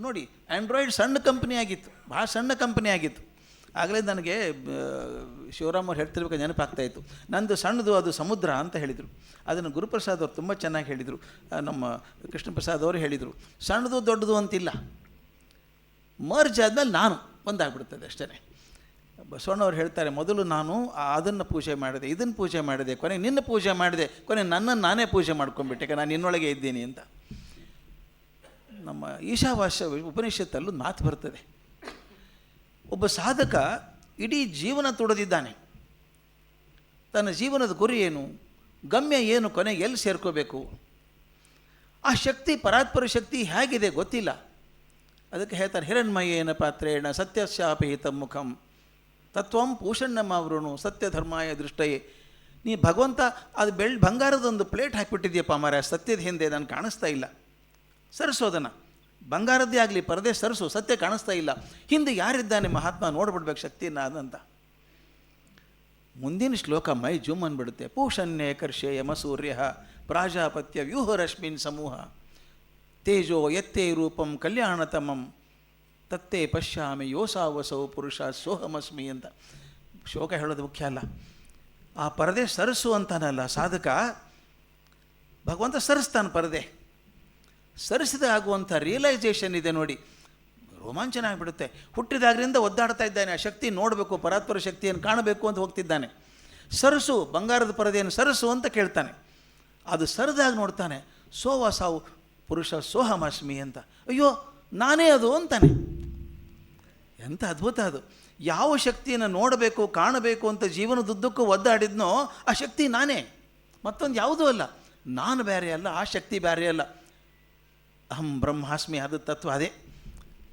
ನೋಡಿ ಆ್ಯಂಡ್ರಾಯ್ಡ್ ಸಣ್ಣ ಕಂಪ್ನಿ ಆಗಿತ್ತು, ಭಾಳ ಸಣ್ಣ ಕಂಪ್ನಿ ಆಗಿತ್ತು. ಆಗಲೇ ನನಗೆ ಶಿವರಾಮ್ ಅವ್ರು ಹೇಳ್ತಿರ್ಬೇಕು ನೆನಪಾಗ್ತಾಯಿತ್ತು ನಂದು ಸಣ್ಣದು ಅದು ಸಮುದ್ರ ಅಂತ ಹೇಳಿದರು. ಅದನ್ನು ಗುರುಪ್ರಸಾದ್ ಅವರು ತುಂಬ ಚೆನ್ನಾಗಿ ಹೇಳಿದರು. ನಮ್ಮ ಕೃಷ್ಣ ಪ್ರಸಾದ್ ಅವರು ಹೇಳಿದರು. ಸಣ್ಣದು ದೊಡ್ಡದು ಅಂತಿಲ್ಲ. ಮರ್ಜ್ ಆದಮೇಲೆ ನಾನು ಒಂದಾಗ್ಬಿಡ್ತದೆ ಅಷ್ಟೇ ಬಸವಣ್ಣವ್ರು ಹೇಳ್ತಾರೆ, ಮೊದಲು ನಾನು ಅದನ್ನು ಪೂಜೆ ಮಾಡಿದೆ, ಇದನ್ನು ಪೂಜೆ ಮಾಡಿದೆ, ಕೊನೆ ನಿನ್ನ ಪೂಜೆ ಮಾಡಿದೆ, ಕೊನೆ ನನ್ನನ್ನು ನಾನೇ ಪೂಜೆ ಮಾಡ್ಕೊಂಡ್ಬಿಟ್ಟೆ ನಾನು ನಿನ್ನೊಳಗೆ ಇದ್ದೀನಿ ಅಂತ. ನಮ್ಮ ಈಶಾವಾಸ್ಯ ಉಪನಿಷತ್ತಲ್ಲೂ ಮಾತು ಬರ್ತದೆ. ಒಬ್ಬ ಸಾಧಕ ಇಡೀ ಜೀವನ ತೊಡೆದಿದ್ದಾನೆ. ತನ್ನ ಜೀವನದ ಗುರಿ ಏನು, ಗಮ್ಯ ಏನು, ಕೊನೆಗೆ ಎಲ್ಲಿ ಸೇರ್ಕೋಬೇಕು? ಆ ಶಕ್ತಿ ಪರಾತ್ಪರ ಶಕ್ತಿ ಹೇಗಿದೆ ಗೊತ್ತಿಲ್ಲ. ಅದಕ್ಕೆ ಹೇಳ್ತಾರೆ, ಹಿರಣ್ಮಯೇನ ಪಾತ್ರೇಣ ಸತ್ಯಶಾಪಿಹಿತ ಮುಖಂ. ತತ್ವಂ ಪೂಷಣ್ಣಮಾವೃಣು ಸತ್ಯ ಧರ್ಮಾಯ ದೃಷ್ಟಯೇ. ನೀ ಭಗವಂತ, ಅದು ಬೆಳ್ ಬಂಗಾರದೊಂದು ಪ್ಲೇಟ್ ಹಾಕಿಬಿಟ್ಟಿದ್ಯಪ್ಪ ಮಾರ ಸತ್ಯದ ಹಿಂದೆ ನಾನು ಕಾಣಿಸ್ತಾ ಇಲ್ಲ. ಸರಿಸೋದನ್ನು ಬಂಗಾರದ್ದೇ ಆಗಲಿ, ಪರದೆ ಸರಿಸು, ಸತ್ಯ ಕಾಣಿಸ್ತಾ ಇಲ್ಲ. ಹಿಂದೆ ಯಾರಿದ್ದಾನೆ ಮಹಾತ್ಮ? ನೋಡ್ಬಿಡ್ಬೇಕು ಶಕ್ತಿಯನ್ನು ಅದಂತ ಮುಂದಿನ ಶ್ಲೋಕ ಮೈ ಜುಮ್ ಅಂದ್ಬಿಡುತ್ತೆ ಪೂಷಣ್ಯೇ ಕರ್ಷೆ ಯಮಸೂರ್ಯ ಪ್ರಾಜಾಪತ್ಯ ವ್ಯೂಹರಶ್ಮಿನ್ ಸಮೂಹ. ತೇಜೋ ಎತ್ತೇ ರೂಪಂ ಕಲ್ಯಾಣತಮಂ, ತತ್ತೇ ಪಶ್ಯಾಮಿ ಯೋಸಾವಸೌ ಪುರುಷ ಸೋಹಮಸ್ಮಿ ಅಂತ. ಶೋಕ ಹೇಳೋದು ಮುಖ್ಯ ಅಲ್ಲ. ಆ ಪರದೆ ಸರಸು ಅಂತಾನಲ್ಲ ಸಾಧಕ. ಭಗವಂತ ಸರಿಸ್ತಾನೆ ಪರದೆ. ಸರಿಸಿದ ಆಗುವಂಥ ರಿಯಲೈಸೇಷನ್ ಇದೆ ನೋಡಿ. ರೋಮಾಂಚನ ಆಗಿಬಿಡುತ್ತೆ ಹುಟ್ಟಿದಾಗ್ರಿಂದ ಒದ್ದಾಡ್ತಾ ಇದ್ದಾನೆ. ಆ ಶಕ್ತಿ ನೋಡಬೇಕು, ಪರಾತ್ಪರ ಶಕ್ತಿಯನ್ನು ಕಾಣಬೇಕು ಅಂತ ಹೋಗ್ತಿದ್ದಾನೆ. ಸರಸು, ಬಂಗಾರದ ಪರದೆಯನ್ನು ಸರಸು ಅಂತ ಕೇಳ್ತಾನೆ. ಅದು ಸರಿದಾಗ ನೋಡ್ತಾನೆ, ಸೋವ ಸಾವು, ಪುರುಷ ಸೋಹಮಾಸ್ಮಿ ಅಂತ. ಅಯ್ಯೋ, ನಾನೇ ಅದು ಅಂತಾನೆ. ಎಂಥ ಅದ್ಭುತ ಅದು. ಯಾವ ಶಕ್ತಿಯನ್ನು ನೋಡಬೇಕು, ಕಾಣಬೇಕು ಅಂತ ಜೀವನದುದ್ದಕ್ಕೂ ಒದ್ದಾಡಿದ್ನೋ, ಆ ಶಕ್ತಿ ನಾನೇ. ಮತ್ತೊಂದು ಯಾವುದೂ ಅಲ್ಲ. ನಾನು ಬೇರೆ ಅಲ್ಲ, ಆ ಶಕ್ತಿ ಬೇರೆ ಅಲ್ಲ. ಅಹಂ ಬ್ರಹ್ಮಾಸ್ಮಿ ಆದ ತತ್ವ ಅದೇ.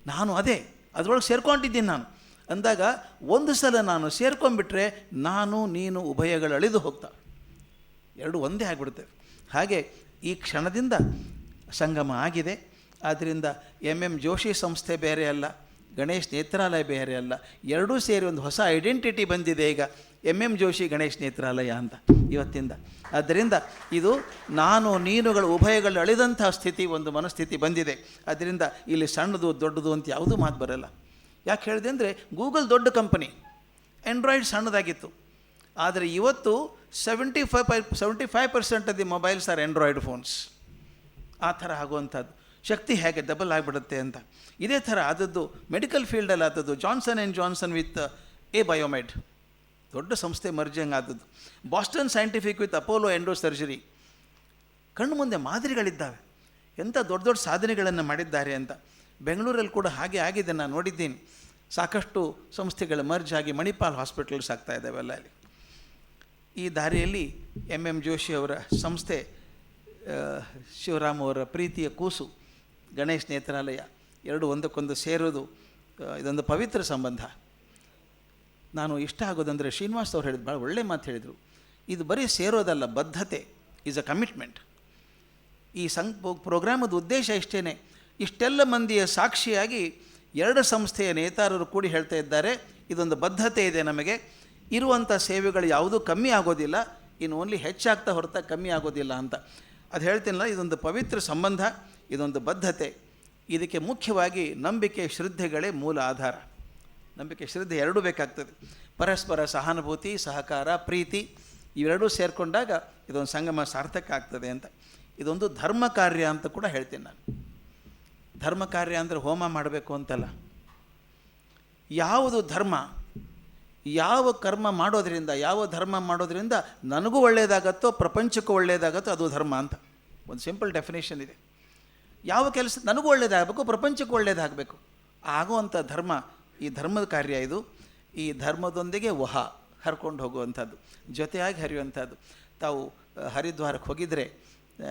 ನಾನು ಅದೇ. ಅದರೊಳಗೆ ಸೇರ್ಕೊಂಡಿದ್ದೀನಿ ನಾನು. ಅಂದಾಗ ಒಂದು ಸಲ ನಾನು ಸೇರ್ಕೊಂಡ್ಬಿಟ್ರೆ ನಾನು, ನೀನು ಉಭಯಗಳು ಅಳಿದು ಹೋಗ್ತಾ. ಎರಡು ಒಂದೇ ಆಗಿಬಿಡುತ್ತೆ. ಹಾಗೆ ಈ ಕ್ಷಣದಿಂದ ಸಂಗಮ ಆಗಿದೆ. ಆದ್ದರಿಂದ ಎಂ ಎಂ ಜೋಶಿ ಸಂಸ್ಥೆ ಬೇರೆ ಅಲ್ಲ, ಗಣೇಶ್ ನೇತ್ರಾಲಯ ಬೇರೆ ಅಲ್ಲ, ಎರಡೂ ಸೇರಿ ಒಂದು ಹೊಸ ಐಡೆಂಟಿಟಿ ಬಂದಿದೆ ಈಗ. ಎಂ ಎಂ ಜೋಶಿ ಗಣೇಶ್ ನೇತ್ರಾಲಯ ಅಂತ ಇವತ್ತಿಂದ. ಆದ್ದರಿಂದ ಇದು ನಾನು, ನೀನುಗಳು, ಉಭಯಗಳು ಅಳಿದಂತಹ ಸ್ಥಿತಿ, ಒಂದು ಮನಸ್ಥಿತಿ ಬಂದಿದೆ. ಅದರಿಂದ ಇಲ್ಲಿ ಸಣ್ಣದು, ದೊಡ್ಡದು ಅಂತ ಯಾವುದೂ ಮಾತು ಬರಲ್ಲ. ಯಾಕೆ ಹೇಳಿದೆ ಅಂದರೆ, ಗೂಗಲ್ ದೊಡ್ಡ ಕಂಪನಿ ಆ್ಯಂಡ್ರಾಯ್ಡ್ ಸಣ್ಣದಾಗಿತ್ತು. ಆದರೆ ಇವತ್ತು seventy five pi seventy five percent the mobiles are Android phones. ಆ ಥರ ಆಗುವಂಥದ್ದು. ಶಕ್ತಿ ಹೇಗೆ ಡಬಲ್ ಆಗಿಬಿಡುತ್ತೆ ಅಂತ. ಇದೇ ಥರ ಆದದ್ದು ಮೆಡಿಕಲ್ ಫೀಲ್ಡಲ್ಲಿ ಆದದ್ದು Johnson and Johnson with a Biomed ದೊಡ್ಡ ಸಂಸ್ಥೆ ಮರ್ಜಿಂಗ್ ಆದದ್ದು? Boston Scientific with Apollo endosurgery ಕಣ್ಣು ಮುಂದೆ ಮಾದರಿಗಳಿದ್ದಾವೆ. ಎಂಥ ದೊಡ್ಡ ದೊಡ್ಡ ಸಾಧನೆಗಳನ್ನು ಮಾಡಿದ್ದಾರೆ ಅಂತ. ಬೆಂಗಳೂರಲ್ಲಿ ಕೂಡ ಹಾಗೆ ಆಗಿದೆ, ನಾನು ನೋಡಿದ್ದೀನಿ. ಸಾಕಷ್ಟು ಸಂಸ್ಥೆಗಳು ಮರ್ಜ್ ಆಗಿ ಮಣಿಪಾಲ್ ಹಾಸ್ಪಿಟಲ್ಸ್ ಆಗ್ತಾ ಇದ್ದಾವೆಲ್ಲ ಅಲ್ಲಿ. ಈ ದಾರಿಯಲ್ಲಿ ಎಂ ಎಂ ಜೋಶಿ ಅವರ ಸಂಸ್ಥೆ ಶಿವರಾಮ್ ಅವರ ಪ್ರೀತಿಯ ಕೂಸು, ಗಣೇಶ್ ನೇತ್ರಾಲಯ, ಎರಡು ಒಂದಕ್ಕೊಂದು ಸೇರೋದು ಇದೊಂದು ಪವಿತ್ರ ಸಂಬಂಧ. ನಾನು ಇಷ್ಟ ಆಗೋದಂದರೆ ಶ್ರೀನಿವಾಸ್ ಅವ್ರು ಹೇಳಿದ್ರು ಭಾಳ ಒಳ್ಳೆ ಮಾತು ಹೇಳಿದರು. ಇದು ಬರೀ ಸೇರೋದಲ್ಲ, ಬದ್ಧತೆ ಈಸ್ ಅ ಕಮಿಟ್ಮೆಂಟ್ ಈ ಸಂ ಪ್ರೋಗ್ರಾಮದ ಉದ್ದೇಶ ಇಷ್ಟೇ ಇಷ್ಟೆಲ್ಲ ಮಂದಿಯ ಸಾಕ್ಷಿಯಾಗಿ ಎರಡು ಸಂಸ್ಥೆಯ ನೇತಾರರು ಕೂಡಿ ಹೇಳ್ತಾ ಇದ್ದಾರೆ. ಇದೊಂದು ಬದ್ಧತೆ ಇದೆ ನಮಗೆ. ಇರುವಂಥ ಸೇವೆಗಳು ಯಾವುದೂ ಕಮ್ಮಿ ಆಗೋದಿಲ್ಲ. ಇನ್ನು ಓನ್ಲಿ ಹೆಚ್ಚಾಗ್ತಾ ಹೊರತಾ ಕಮ್ಮಿ ಆಗೋದಿಲ್ಲ ಅಂತ. ಅದು ಹೇಳ್ತೀನಲ್ಲ, ಇದೊಂದು ಪವಿತ್ರ ಸಂಬಂಧ, ಇದೊಂದು ಬದ್ಧತೆ. ಇದಕ್ಕೆ ಮುಖ್ಯವಾಗಿ ನಂಬಿಕೆ, ಶ್ರದ್ಧೆಗಳೇ ಮೂಲ ಆಧಾರ. ನಂಬಿಕೆ, ಶ್ರದ್ಧೆ ಎರಡೂ ಬೇಕಾಗ್ತದೆ. ಪರಸ್ಪರ ಸಹಾನುಭೂತಿ, ಸಹಕಾರ, ಪ್ರೀತಿ ಇವೆರಡೂ ಸೇರಿಕೊಂಡಾಗ ಇದೊಂದು ಸಂಗಮ ಸಾರ್ಥಕ ಆಗ್ತದೆ ಅಂತ. ಇದೊಂದು ಧರ್ಮ ಕಾರ್ಯ ಅಂತ ಕೂಡ ಹೇಳ್ತೀನಿ ನಾನು. ಧರ್ಮ ಕಾರ್ಯ ಅಂದರೆ ಹೋಮ ಮಾಡಬೇಕು ಅಂತಲ್ಲ. ಯಾವುದು ಧರ್ಮ, ಯಾವ ಕರ್ಮ ಮಾಡೋದರಿಂದ, ಯಾವ ಧರ್ಮ ಮಾಡೋದರಿಂದ ನನಗೂ ಒಳ್ಳೆಯದಾಗತ್ತೋ ಪ್ರಪಂಚಕ್ಕೂ ಒಳ್ಳೆಯದಾಗತ್ತೋ ಅದು ಧರ್ಮ ಅಂತ. ಒಂದು ಸಿಂಪಲ್ ಡೆಫಿನೇಷನ್ ಇದೆ. ಯಾವ ಕೆಲಸ, ನನಗೂ ಒಳ್ಳೆಯದಾಗಬೇಕು ಪ್ರಪಂಚಕ್ಕೂ ಒಳ್ಳೆಯದಾಗಬೇಕು ಆಗುವಂಥ ಧರ್ಮ ಈ ಧರ್ಮದ ಕಾರ್ಯ ಇದು. ಈ ಧರ್ಮದೊಂದಿಗೆ ವಹ, ಹರ್ಕೊಂಡು ಹೋಗುವಂಥದ್ದು, ಜೊತೆಯಾಗಿ ಹರಿಯುವಂಥದ್ದು. ತಾವು ಹರಿದ್ವಾರಕ್ಕೆ ಹೋಗಿದರೆ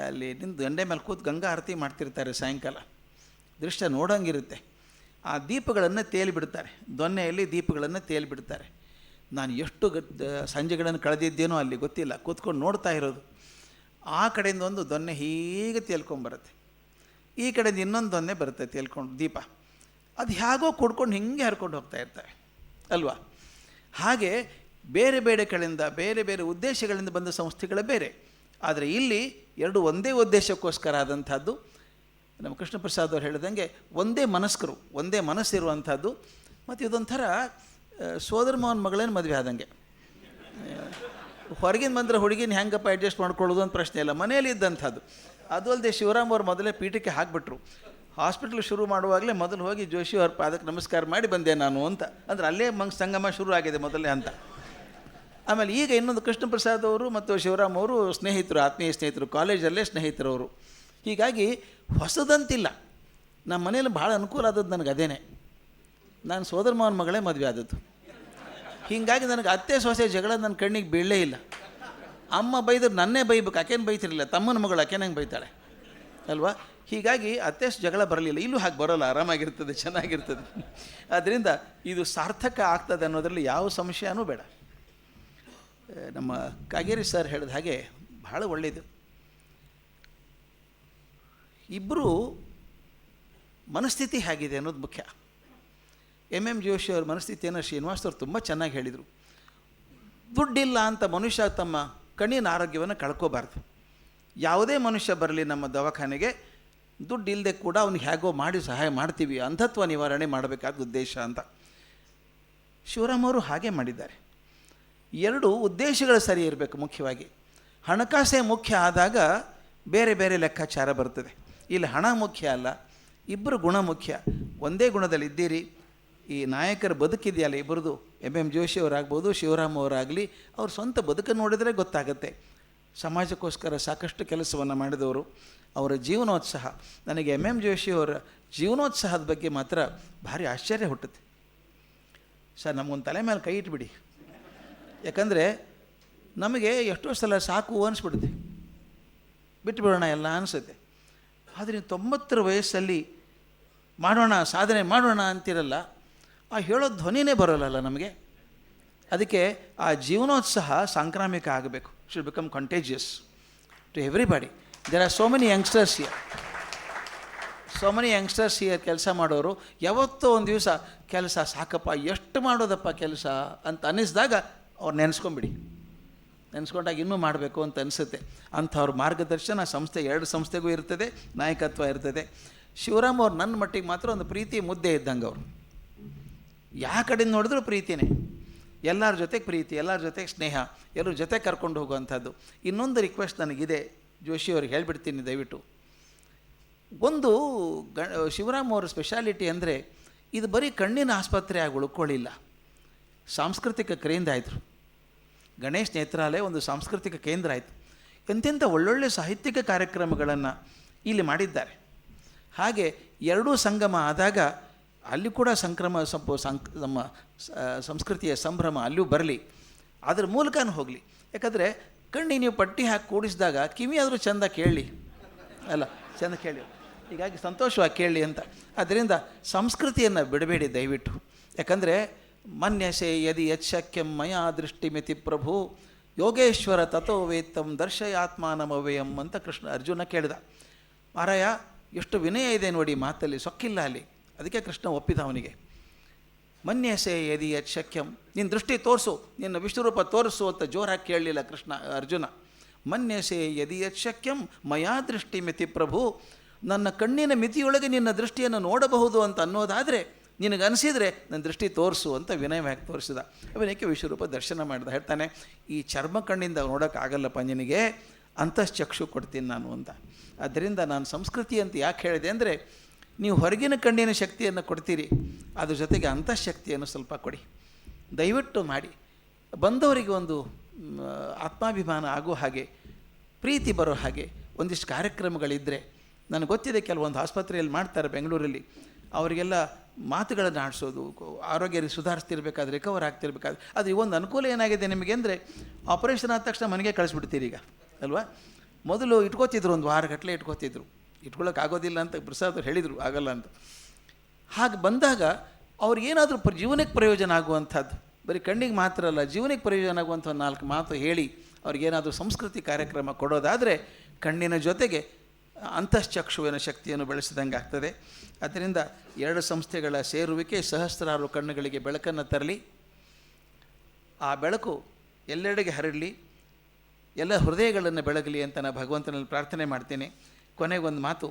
ಅಲ್ಲಿ ನಿಂದು ಗಂಡೆ ಮೇಲೆ ಕೂತು ಗಂಗಾ ಆರತಿ ಮಾಡ್ತಿರ್ತಾರೆ ಸಾಯಂಕಾಲ. ದೃಶ್ಯ ನೋಡೋಂಗಿರುತ್ತೆ. ಆ ದೀಪಗಳನ್ನು ತೇಲಿ ಬಿಡ್ತಾರೆ. ದೊನ್ನೆಯಲ್ಲಿ ದೀಪಗಳನ್ನು ತೇಲಿ ಬಿಡ್ತಾರೆ. ನಾನು ಎಷ್ಟು ಸಂಜೆಗಳನ್ನು ಕಳೆದಿದ್ದೇನೋ ಅಲ್ಲಿ ಗೊತ್ತಿಲ್ಲ. ಕೂತ್ಕೊಂಡು ನೋಡ್ತಾ ಇರೋದು. ಆ ಕಡೆಯಿಂದ ಒಂದು ದೊನ್ನೆ ಹೀಗೆ ತೇಲ್ಕೊಂಬರುತ್ತೆ. ಈ ಕಡೆಯಿಂದ ಇನ್ನೊಂದು ದೊನ್ನೆ ಬರುತ್ತೆ ತೇಲ್ಕೊಂಡು ದೀಪ. ಅದು ಹೇಗೋ ಕೊಡ್ಕೊಂಡು ಹಿಂಗೆ ಹರ್ಕೊಂಡು ಹೋಗ್ತಾ ಇರ್ತವೆ ಅಲ್ವಾ? ಹಾಗೆ ಬೇರೆ ಬೇರೆ ಕಡೆಯಿಂದ, ಬೇರೆ ಬೇರೆ ಉದ್ದೇಶಗಳಿಂದ ಬಂದ ಸಂಸ್ಥೆಗಳೇ ಬೇರೆ. ಆದರೆ ಇಲ್ಲಿ ಎರಡು ಒಂದೇ ಉದ್ದೇಶಕ್ಕೋಸ್ಕರ ಆದಂಥದ್ದು, ನಮ್ಮ ಕೃಷ್ಣ ಪ್ರಸಾದ್ ಅವ್ರು ಹೇಳಿದಂಗೆ ಒಂದೇ ಮನಸ್ಕರು, ಒಂದೇ ಮನಸ್ಸಿರುವಂಥದ್ದು. ಮತ್ತು ಇದೊಂಥರ ಸೋದರ ಮಾವನ ಮಗಳೇನು ಮದುವೆ ಆದಂಗೆ. ಹೊರಗಿನ ಬಂದರೆ ಹುಡುಗಿನ ಹೆಂಗಪ್ಪ ಅಡ್ಜಸ್ಟ್ ಮಾಡ್ಕೊಳ್ಳೋದು ಅಂತ ಪ್ರಶ್ನೆ ಇಲ್ಲ. ಮನೆಯಲ್ಲಿ ಇದ್ದಂಥದ್ದು. ಅದು ಅಲ್ಲದೆ ಶಿವರಾಮ್ ಅವ್ರು ಮೊದಲೇ ಪೀಠಕ್ಕೆ ಹಾಕಿಬಿಟ್ರು. ಹಾಸ್ಪಿಟ್ಲ್ ಶುರು ಮಾಡುವಾಗಲೇ ಮೊದಲು ಹೋಗಿ ಜೋಶಿ ಅವ್ರ ಪಾದಕ್ಕೆ ನಮಸ್ಕಾರ ಮಾಡಿ ಬಂದೆ ನಾನು ಅಂತ. ಅಂದ್ರೆ ಅಲ್ಲೇ ಮಂಗ್ ಸಂಗಮ ಶುರು ಆಗಿದೆ ಮೊದಲೇ ಅಂತ. ಆಮೇಲೆ ಈಗ ಇನ್ನೊಂದು ಕೃಷ್ಣ ಪ್ರಸಾದ್ ಅವರು ಮತ್ತು ಶಿವರಾಮ್ ಅವರು ಸ್ನೇಹಿತರು, ಆತ್ಮೀಯ ಸ್ನೇಹಿತರು ಕಾಲೇಜಲ್ಲೇ ಸ್ನೇಹಿತರು ಅವರು. ಹೀಗಾಗಿ ಹೊಸದಂತಿಲ್ಲ. ನಮ್ಮ ಮನೇಲಿ ಭಾಳ ಅನುಕೂಲ ಆದದ್ದು ನನಗೆ ಅದೇನೆ. ನಾನು ಸೋದರ ಮಾವನ ಮಗಳೇ ಮದುವೆ ಆದದ್ದು. ಹೀಗಾಗಿ ನನಗೆ ಅತ್ತೆ ಸೊಸೆ ಜಗಳ ನನ್ನ ಕಣ್ಣಿಗೆ ಬೀಳಲೇ ಇಲ್ಲ. ಅಮ್ಮ ಬೈದ್ರೆ ನನ್ನೇ ಬೈಬೇಕು, ಆಕೇನು ಬೈತಿರಲಿಲ್ಲ? ತಮ್ಮನ ಮಗಳು ಆಕೆ ನಂಗೆ ಬೈತಾಳೆ? ಅಲ್ವಾ? ಹೀಗಾಗಿ ಅತ್ಯಷ್ಟು ಜಗಳ ಬರಲಿಲ್ಲ. ಇಲ್ಲೂ ಹಾಗೆ ಬರೋಲ್ಲ, ಆರಾಮಾಗಿರ್ತದೆ, ಚೆನ್ನಾಗಿರ್ತದೆ. ಆದ್ದರಿಂದ ಇದು ಸಾರ್ಥಕ ಆಗ್ತದೆ ಅನ್ನೋದರಲ್ಲಿ ಯಾವ ಸಂಶಯನೂ ಬೇಡ. ನಮ್ಮ ಕಾಗೇರಿ ಸರ್ ಹೇಳಿದ ಹಾಗೆ ಭಾಳ ಒಳ್ಳೆಯದು. ಇಬ್ಬರು ಮನಸ್ಥಿತಿ ಹೇಗಿದೆ ಅನ್ನೋದು ಮುಖ್ಯ. ಎಂ ಎಂ ಜೋಶಿ ಅವ್ರ ಮನಸ್ಥಿತಿಯನ್ನು ಶ್ರೀನಿವಾಸ್ ಅವ್ರು ತುಂಬ ಚೆನ್ನಾಗಿ ಹೇಳಿದರು. ದುಡ್ಡಿಲ್ಲ ಅಂತ ಮನುಷ್ಯ ತಮ್ಮ ಕಣ್ಣಿನ ಆರೋಗ್ಯವನ್ನು ಕಳ್ಕೋಬಾರ್ದು. ಯಾವುದೇ ಮನುಷ್ಯ ಬರಲಿ ನಮ್ಮ ದವಾಖಾನೆಗೆ ದುಡ್ಡು ಇಲ್ಲದೆ ಕೂಡ ಅವ್ನಿಗೆ ಹೇಗೋ ಮಾಡಿ ಸಹಾಯ ಮಾಡ್ತೀವಿ, ಅಂಧತ್ವ ನಿವಾರಣೆ ಮಾಡಬೇಕಾದ ಉದ್ದೇಶ ಅಂತ. ಶಿವರಾಮ್ ಅವರು ಹಾಗೆ ಮಾಡಿದ್ದಾರೆ. ಎರಡು ಉದ್ದೇಶಗಳು ಸರಿ ಇರಬೇಕು ಮುಖ್ಯವಾಗಿ. ಹಣಕಾಸೇ ಮುಖ್ಯ ಆದಾಗ ಬೇರೆ ಬೇರೆ ಲೆಕ್ಕಾಚಾರ ಬರ್ತದೆ. ಇಲ್ಲಿ ಹಣ ಮುಖ್ಯ ಅಲ್ಲ ಇಬ್ಬರು ಗುಣ ಮುಖ್ಯ. ಒಂದೇ ಗುಣದಲ್ಲಿ ಇದ್ದೀರಿ, ಈ ನಾಯಕರ ಬದುಕಿದೆಯಲ್ಲ ಇಬ್ಬರದು ಎಂ ಎಂ ಜೋಶಿ ಅವರಾಗ್ಬೋದು, ಶಿವರಾಮ್ ಅವರಾಗಲಿ, ಅವ್ರ ಸ್ವಂತ ಬದುಕನ್ನು ನೋಡಿದರೆ ಗೊತ್ತಾಗುತ್ತೆ. ಸಮಾಜಕ್ಕೋಸ್ಕರ ಸಾಕಷ್ಟು ಕೆಲಸವನ್ನು ಮಾಡಿದವರು. ಅವರ ಜೀವನೋತ್ಸಾಹ. ನನಗೆ ಎಂ ಎಂ ಜೋಶಿಯವರ ಜೀವನೋತ್ಸಾಹದ ಬಗ್ಗೆ ಮಾತ್ರ ಭಾರಿ ಆಶ್ಚರ್ಯ ಹುಟ್ಟುತ್ತೆ. ಸರ್, ನಮಗೊಂದು ತಲೆ ಮೇಲೆ ಕೈ ಇಟ್ಬಿಡಿ. ಯಾಕಂದರೆ ನಮಗೆ ಎಷ್ಟೋ ಸಲ ಸಾಕು ಅನಿಸ್ಬಿಡುತ್ತೆ. ಬಿಟ್ಟುಬಿಡೋಣ ಎಲ್ಲ ಅನಿಸುತ್ತೆ. ಆದರೆ ತೊಂಬತ್ತರ ವಯಸ್ಸಲ್ಲಿ ಮಾಡೋಣ, ಸಾಧನೆ ಮಾಡೋಣ ಅಂತಿರಲ್ಲ, ಆ ಹೇಳೋ ಧ್ವನಿನೇ ಬರೋಲ್ಲಲ್ಲ ನಮಗೆ. ಅದಕ್ಕೆ ಆ ಜೀವನೋತ್ಸಾಹ ಸಾಂಕ್ರಾಮಿಕ ಆಗಬೇಕು. Should become contagious to everybody there are so many youngsters here so many youngsters here ಕೆಲಸ ಮಾಡೋರು. ಯಾವತ್ತೋ ಒಂದು ದಿವಸ ಕೆಲಸ ಸಾಕಪ್ಪ, ಎಷ್ಟು ಮಾಡೋದಪ್ಪ ಕೆಲಸ ಅಂತ ಅನ್ನಿಸಿದಾಗ ಅವ್ರು ನೆನೆಸ್ಕೊಂಬಿಡಿ. ನೆನೆಸ್ಕೊಂಡಾಗ ಇನ್ನೂ ಮಾಡಬೇಕು ಅಂತ ಅನಿಸುತ್ತೆ. ಅಂಥವ್ರ ಮಾರ್ಗದರ್ಶನ ಸಂಸ್ಥೆ, ಎರಡು ಸಂಸ್ಥೆಗೂ ಇರ್ತದೆ, ನಾಯಕತ್ವ ಇರ್ತದೆ. ಶಿವರಾಮ್ ಅವ್ರು ನನ್ನ ಮಟ್ಟಿಗೆ ಮಾತ್ರ ಒಂದು ಪ್ರೀತಿ ಮುದ್ದೆ ಇದ್ದಂಗೆ ಅವರು. ಯಾವ ಕಡೆಯಿಂದ ನೋಡಿದ್ರು ಪ್ರೀತಿನೇ. ಎಲ್ಲರ ಜೊತೆಗೆ ಪ್ರೀತಿ, ಎಲ್ಲರ ಜೊತೆಗೆ ಸ್ನೇಹ, ಎಲ್ಲರ ಜೊತೆ ಕರ್ಕೊಂಡು ಹೋಗುವಂಥದ್ದು. ಇನ್ನೊಂದು ರಿಕ್ವೆಸ್ಟ್ ನನಗಿದೆ. ಜೋಶಿ ಅವ್ರಿಗೆ ಹೇಳ್ಬಿಡ್ತೀನಿ ದಯವಿಟ್ಟು. ಒಂದು ಗ, ಶಿವರಾಮ್ ಅವರ ಸ್ಪೆಷಾಲಿಟಿ ಅಂದರೆ ಇದು ಬರೀ ಕಣ್ಣಿನ ಆಸ್ಪತ್ರೆ ಆಗಿ ಉಳ್ಕೊಳ್ಳಿಲ್ಲ. ಸಾಂಸ್ಕೃತಿಕ ಕೇಂದ್ರ ಆಯಿತು. ಗಣೇಶ್ ನೇತ್ರಾಲಯ ಒಂದು ಸಾಂಸ್ಕೃತಿಕ ಕೇಂದ್ರ ಆಯಿತು. ಎಂತೆಂಥ ಒಳ್ಳೊಳ್ಳೆ ಸಾಹಿತ್ಯಿಕ ಕಾರ್ಯಕ್ರಮಗಳನ್ನು ಇಲ್ಲಿ ಮಾಡಿದ್ದಾರೆ. ಹಾಗೆ ಎರಡೂ ಸಂಗಮ ಆದಾಗ ಅಲ್ಲಿ ಕೂಡ ಸಂಕ್ರಮ ಸಂಪ ನಮ್ಮ ಸಂಸ್ಕೃತಿಯ ಸಂಭ್ರಮ ಅಲ್ಲಿಯೂ ಬರಲಿ. ಅದರ ಮೂಲಕನೂ ಹೋಗಲಿ. ಯಾಕಂದರೆ ಕಣ್ಣಿಗೆ ನೀವು ಪಟ್ಟಿ ಹಾಕಿ ಕೂಡಿಸಿದಾಗ ಕಿವಿ ಆದರೂ ಚೆಂದ ಕೇಳಿ. ಅಲ್ಲ, ಚೆಂದ ಕೇಳಿ. ಹೀಗಾಗಿ ಸಂತೋಷವಾಗಿ ಕೇಳಿ ಅಂತ. ಅದರಿಂದ ಸಂಸ್ಕೃತಿಯನ್ನು ಬಿಡಬೇಡಿ ದಯವಿಟ್ಟು. ಯಾಕಂದರೆ ಮನ್ಯಸೆ ಯದಿ ಯಚ್ಛಕ್ಯಂ ಮಯಾ ದೃಷ್ಟಿಮಿತಿ ಪ್ರಭು, ಯೋಗೇಶ್ವರ ತಥೋ ವೇತ್ತಂ ದರ್ಶಯಾತ್ಮಾನಮವ್ಯಯಂ ಅಂತ ಕೃಷ್ಣ ಅರ್ಜುನ ಕೇಳಿದ. ಮಾರಾಯ, ಎಷ್ಟು ವಿನಯ ಇದೆ ನೋಡಿ ಮಾತಲ್ಲಿ, ಸೊಕ್ಕಿಲ್ಲ ಅಲ್ಲಿ. ಅದಕ್ಕೆ ಕೃಷ್ಣ ಒಪ್ಪಿದ ಅವನಿಗೆ. ಮನ್ಯಸೆ ಯದಿ ಯತ್ ಶಕ್ಯಂ. ನಿನ್ನ ದೃಷ್ಟಿ ತೋರಿಸು, ನಿನ್ನ ವಿಶ್ವರೂಪ ತೋರಿಸು ಅಂತ ಜೋರಾಗಿ ಕೇಳಲಿಲ್ಲ ಕೃಷ್ಣ, ಅರ್ಜುನ. ಮನ್ಯಸೆ ಯದಿ ಯತ್ ಶಕ್ಯಂ, ಮಯಾ ದೃಷ್ಟಿ ಮಿತಿ ಪ್ರಭು. ನನ್ನ ಕಣ್ಣಿನ ಮಿತಿಯೊಳಗೆ ನಿನ್ನ ದೃಷ್ಟಿಯನ್ನು ನೋಡಬಹುದು ಅಂತ ಅನ್ನೋದಾದರೆ, ನಿನಗೆ ಅನಿಸಿದರೆ ನನ್ನ ದೃಷ್ಟಿ ತೋರಿಸು ಅಂತ ವಿನಯವಾಗಿ ತೋರಿಸಿದ. ಅವನಕ್ಕೆ ವಿಶ್ವರೂಪ ದರ್ಶನ ಮಾಡಿದ? ಹೇಳ್ತಾನೆ, ಈ ಚರ್ಮ ಕಣ್ಣಿಂದ ನೋಡೋಕ್ಕಾಗಲ್ಲಪ್ಪ ನಿನಗೆ, ಅಂತಃಚಕ್ಷು ಕೊಡ್ತೀನಿ ನಾನು ಅಂತ. ಆದ್ದರಿಂದ ನಾನು ಸಂಸ್ಕೃತಿ ಅಂತ ಯಾಕೆ ಹೇಳಿದೆ ಅಂದರೆ ನೀವು ಹೊರಗಿನ ಕಣ್ಣಿನ ಶಕ್ತಿಯನ್ನು ಕೊಡ್ತೀರಿ, ಅದ್ರ ಜೊತೆಗೆ ಅಂತಃಶಕ್ತಿಯನ್ನು ಸ್ವಲ್ಪ ಕೊಡಿ. ದಯವಿಟ್ಟು ಮಾಡಿ. ಬಂದವರಿಗೆ ಒಂದು ಆತ್ಮಾಭಿಮಾನ ಆಗೋ ಹಾಗೆ, ಪ್ರೀತಿ ಬರೋ ಹಾಗೆ ಒಂದಿಷ್ಟು ಕಾರ್ಯಕ್ರಮಗಳಿದ್ದರೆ ನನಗೆ ಗೊತ್ತಿದೆ ಕೆಲವೊಂದು ಆಸ್ಪತ್ರೆಯಲ್ಲಿ ಮಾಡ್ತಾರೆ ಬೆಂಗಳೂರಲ್ಲಿ, ಅವರಿಗೆಲ್ಲ ಮಾತುಗಳನ್ನು ಆಡಿಸೋದು, ಆರೋಗ್ಯ ಸುಧಾರಿಸ್ತಿರ್ಬೇಕಾದ್ರೆ ರಿಕವರ್ ಆಗ್ತಿರ್ಬೇಕಾದ್ರೆ ಅದು ಒಂದು ಅನುಕೂಲ ಏನಾಗಿದೆ ನಿಮಗೆ ಅಂದರೆ ಆಪರೇಷನ್ ಆದ ತಕ್ಷಣ ಮನೆಗೆ ಕಳಿಸ್ಬಿಡ್ತೀರಿ ಈಗ, ಅಲ್ವಾ? ಮೊದಲು ಇಟ್ಕೋತಿದ್ರು, ಒಂದು ವಾರಗಟ್ಟಲೆ ಇಟ್ಕೋತಿದ್ರು. ಇಟ್ಕೊಳ್ಳೋಕೆ ಆಗೋದಿಲ್ಲ ಅಂತ ಪ್ರಸಾದ್ ಅವ್ರು ಹೇಳಿದರು, ಆಗಲ್ಲ ಅಂತ. ಹಾಗೆ ಬಂದಾಗ ಅವ್ರಿಗೇನಾದರೂ ಪ್ರ, ಜೀವನಕ್ಕೆ ಪ್ರಯೋಜನ ಆಗುವಂಥದ್ದು. ಬರೀ ಕಣ್ಣಿಗೆ ಮಾತ್ರ ಅಲ್ಲ, ಜೀವನಕ್ಕೆ ಪ್ರಯೋಜನ ಆಗುವಂಥ ನಾಲ್ಕು ಮಾತು ಹೇಳಿ ಅವ್ರಿಗೇನಾದರೂ ಸಂಸ್ಕೃತಿ ಕಾರ್ಯಕ್ರಮ ಕೊಡೋದಾದರೆ ಕಣ್ಣಿನ ಜೊತೆಗೆ ಅಂತಃಚಕ್ಷುವಿನ ಶಕ್ತಿಯನ್ನು ಬೆಳೆಸಿದಂಗೆ ಆಗ್ತದೆ. ಅದರಿಂದ ಎರಡು ಸಂಸ್ಥೆಗಳ ಸೇರುವಿಕೆ ಸಹಸ್ರಾರು ಕಣ್ಣುಗಳಿಗೆ ಬೆಳಕನ್ನು ತರಲಿ. ಆ ಬೆಳಕು ಎಲ್ಲೆಡೆಗೆ ಹರಡಲಿ, ಎಲ್ಲ ಹೃದಯಗಳನ್ನು ಬೆಳಗಲಿ ಅಂತ ನಾನು ಭಗವಂತನಲ್ಲಿ ಪ್ರಾರ್ಥನೆ ಮಾಡ್ತೀನಿ. ಕೊನೆಗೊಂದು ಮಾತು.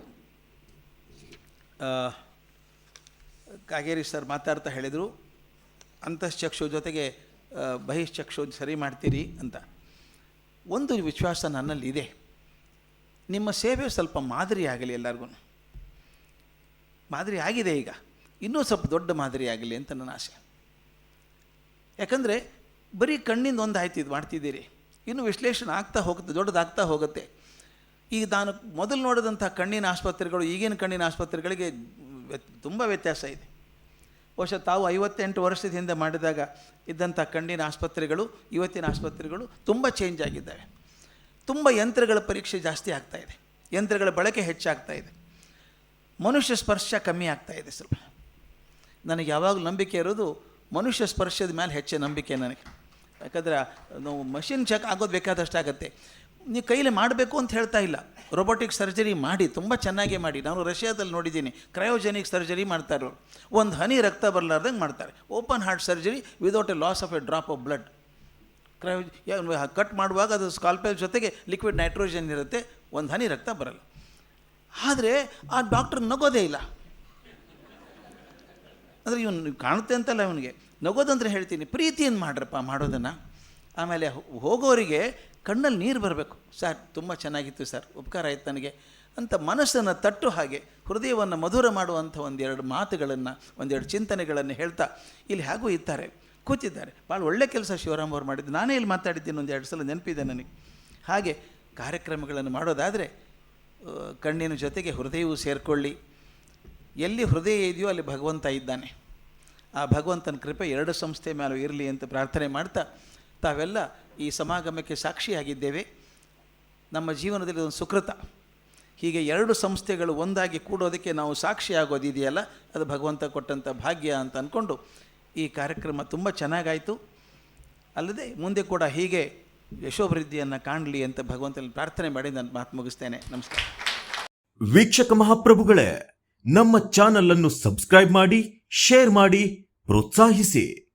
ಕಾಗೇರಿ ಸರ್ ಮಾತಾಡ್ತಾ ಹೇಳಿದರು ಅಂತಶ್ಚಕ್ಷು ಜೊತೆಗೆ ಬಹಿಶ್ಚಕ್ಷು ಸರಿ ಮಾಡ್ತೀರಿ ಅಂತ. ಒಂದು ವಿಶ್ವಾಸ ನನ್ನಲ್ಲಿ ಇದೆ ನಿಮ್ಮ ಸೇವೆ ಸ್ವಲ್ಪ ಮಾದರಿ ಆಗಲಿ ಎಲ್ಲರಿಗೂ. ಮಾದರಿ ಆಗಿದೆ ಈಗ. ಇನ್ನೂ ಸ್ವಲ್ಪ ದೊಡ್ಡ ಮಾದರಿ ಆಗಲಿ ಅಂತ ನನ್ನ ಆಸೆ. ಯಾಕಂದರೆ, ಬರೀ ಕಣ್ಣಿಂದ ಒಂದು ಆಯ್ತು ಇದು ಮಾಡ್ತಿದ್ದೀರಿ. ಇನ್ನು ವಿಶ್ಲೇಷಣೆ ಆಗ್ತಾ ಹೋಗುತ್ತೆ, ದೊಡ್ಡದಾಗ್ತಾ ಹೋಗುತ್ತೆ. ಈಗ ನಾನು ಮೊದಲು ನೋಡಿದಂಥ ಕಣ್ಣಿನ ಆಸ್ಪತ್ರೆಗಳು, ಈಗಿನ ಕಣ್ಣಿನ ಆಸ್ಪತ್ರೆಗಳಿಗೆ ತುಂಬ ವ್ಯತ್ಯಾಸ ಇದೆ. ಬಹುಶಃ ತಾವು ಐವತ್ತೆಂಟು ವರ್ಷದ ಹಿಂದೆ ಮಾಡಿದಾಗ ಇದ್ದಂಥ ಕಣ್ಣಿನ ಆಸ್ಪತ್ರೆಗಳು, ಇವತ್ತಿನ ಆಸ್ಪತ್ರೆಗಳು ತುಂಬ ಚೇಂಜ್ ಆಗಿದ್ದಾವೆ. ತುಂಬ ಯಂತ್ರಗಳ ಪರೀಕ್ಷೆ ಜಾಸ್ತಿ ಆಗ್ತಾ ಇದೆ. ಯಂತ್ರಗಳ ಬಳಕೆ ಹೆಚ್ಚಾಗ್ತಾ ಇದೆ. ಮನುಷ್ಯ ಸ್ಪರ್ಶ ಕಮ್ಮಿ ಆಗ್ತಾ ಇದೆ ಸ್ವಲ್ಪ. ನನಗೆ ಯಾವಾಗಲೂ ನಂಬಿಕೆ ಇರೋದು ಮನುಷ್ಯ ಸ್ಪರ್ಶದ ಮೇಲೆ ಹೆಚ್ಚು ನಂಬಿಕೆ ನನಗೆ. ಯಾಕಂದರೆ, ನಾವು ಮಷಿನ್ ಚೆಕ್ ಆಗೋದು ಬೇಕಾದಷ್ಟು ಆಗುತ್ತೆ ನೀವು ಕೈಲಿ ಮಾಡಬೇಕು ಅಂತ ಹೇಳ್ತಾ ಇಲ್ಲ. ರೊಬೊಟಿಕ್ ಸರ್ಜರಿ ಮಾಡಿ, ತುಂಬ ಚೆನ್ನಾಗಿ ಮಾಡಿ. ನಾನು ರಷ್ಯಾದಲ್ಲಿ ನೋಡಿದ್ದೀನಿ. ಕ್ರಯೋಜೆನಿಕ್ ಸರ್ಜರಿ ಮಾಡ್ತಾರೆ ಒಂದು ಹನಿ ರಕ್ತ ಬರಲಾರ್ದಂಗೆ ಮಾಡ್ತಾರೆ. Open heart surgery without a loss of a drop of blood cryo cut ಮಾಡುವಾಗ ಅದು ಸ್ಕಾಲ್ಪೆಲ್ ಜೊತೆಗೆ ಲಿಕ್ವಿಡ್ ನೈಟ್ರೋಜನ್ ಇರುತ್ತೆ. ಒಂದು ಹನಿ ರಕ್ತ ಬರಲ್ಲ. ಆದರೆ ಆ ಡಾಕ್ಟ್ರ್ ನಗೋದೇ ಇಲ್ಲ. ಅಂದರೆ ಇವನು ಕಾಣುತ್ತೆ ಅಂತಲ್ಲ ಇವನಿಗೆ. ನಗೋದಂದ್ರೆ ಹೇಳ್ತೀನಿ. ಪ್ರೀತಿಯನ್ನು ಮಾಡ್ರಪ್ಪ ಮಾಡೋದನ್ನು? ಆಮೇಲೆ ಹೋಗೋರಿಗೆ ಕಣ್ಣಲ್ಲಿ ನೀರು ಬರಬೇಕು. ಸರ್, ತುಂಬ ಚೆನ್ನಾಗಿತ್ತು ಸರ್, ಉಪಕಾರ ಆಯ್ತು ನನಗೆ ಅಂತ ಮನಸ್ಸನ್ನು ತಟ್ಟು ಹಾಗೆ ಹೃದಯವನ್ನು ಮಧುರ ಮಾಡುವಂಥ ಒಂದೆರಡು ಮಾತುಗಳನ್ನು, ಒಂದೆರಡು ಚಿಂತನೆಗಳನ್ನು ಹೇಳ್ತಾ ಇಲ್ಲಿ ಹೇಗೂ ಇದ್ದಾರೆ. ಕೂತಿದ್ದಾರೆ. ಭಾಳ ಒಳ್ಳೆ ಕೆಲಸ ಶಿವರಾಮ್ ಅವ್ರು ಮಾಡಿದ್ದು. ನಾನೇ ಇಲ್ಲಿ ಮಾತಾಡಿದ್ದೀನಿ ಒಂದು ಎರಡು ಸಲ ನೆನಪಿದೆ ನನಗೆ. ಹಾಗೆ ಕಾರ್ಯಕ್ರಮಗಳನ್ನು ಮಾಡೋದಾದರೆ ಕಣ್ಣಿನ ಜೊತೆಗೆ ಹೃದಯವೂ ಸೇರಿಕೊಳ್ಳಿ. ಎಲ್ಲಿ ಹೃದಯ ಇದೆಯೋ ಅಲ್ಲಿ ಭಗವಂತ ಇದ್ದಾನೆ. ಆ ಭಗವಂತನ ಕೃಪೆ ಎರಡು ಸಂಸ್ಥೆ ಮೇಲೂ ಇರಲಿ ಅಂತ ಪ್ರಾರ್ಥನೆ ಮಾಡ್ತಾ ತಾವೆಲ್ಲ ಈ ಸಮಾಗಮಕ್ಕೆ ಸಾಕ್ಷಿಯಾಗಿದ್ದೇವೆ. ನಮ್ಮ ಜೀವನದಲ್ಲಿ ಒಂದು ಸುಕೃತ. ಹೀಗೆ ಎರಡು ಸಂಸ್ಥೆಗಳು ಒಂದಾಗಿ ಕೂಡೋದಕ್ಕೆ ನಾವು ಸಾಕ್ಷಿಯಾಗೋದಿದೆಯಲ್ಲ ಅದು ಭಗವಂತ ಕೊಟ್ಟಂಥ ಭಾಗ್ಯ ಅಂತ ಅಂದ್ಕೊಂಡು ಈ ಕಾರ್ಯಕ್ರಮ ತುಂಬ ಚೆನ್ನಾಗಾಯಿತು. ಅಲ್ಲದೆ ಮುಂದೆ ಕೂಡ ಹೀಗೆ ಯಶೋಭಿವೃದ್ಧಿಯನ್ನು ಕಾಣಲಿ ಅಂತ ಭಗವಂತನಲ್ಲಿ ಪ್ರಾರ್ಥನೆ ಮಾಡಿ ನಾನು ಮಾತು ಮುಗಿಸ್ತೇನೆ. ನಮಸ್ಕಾರ. ವೀಕ್ಷಕ ಮಹಾಪ್ರಭುಗಳೇ, ನಮ್ಮ ಚಾನಲನ್ನು ಸಬ್ಸ್ಕ್ರೈಬ್ ಮಾಡಿ, ಶೇರ್ ಮಾಡಿ, ಪ್ರೋತ್ಸಾಹಿಸಿ.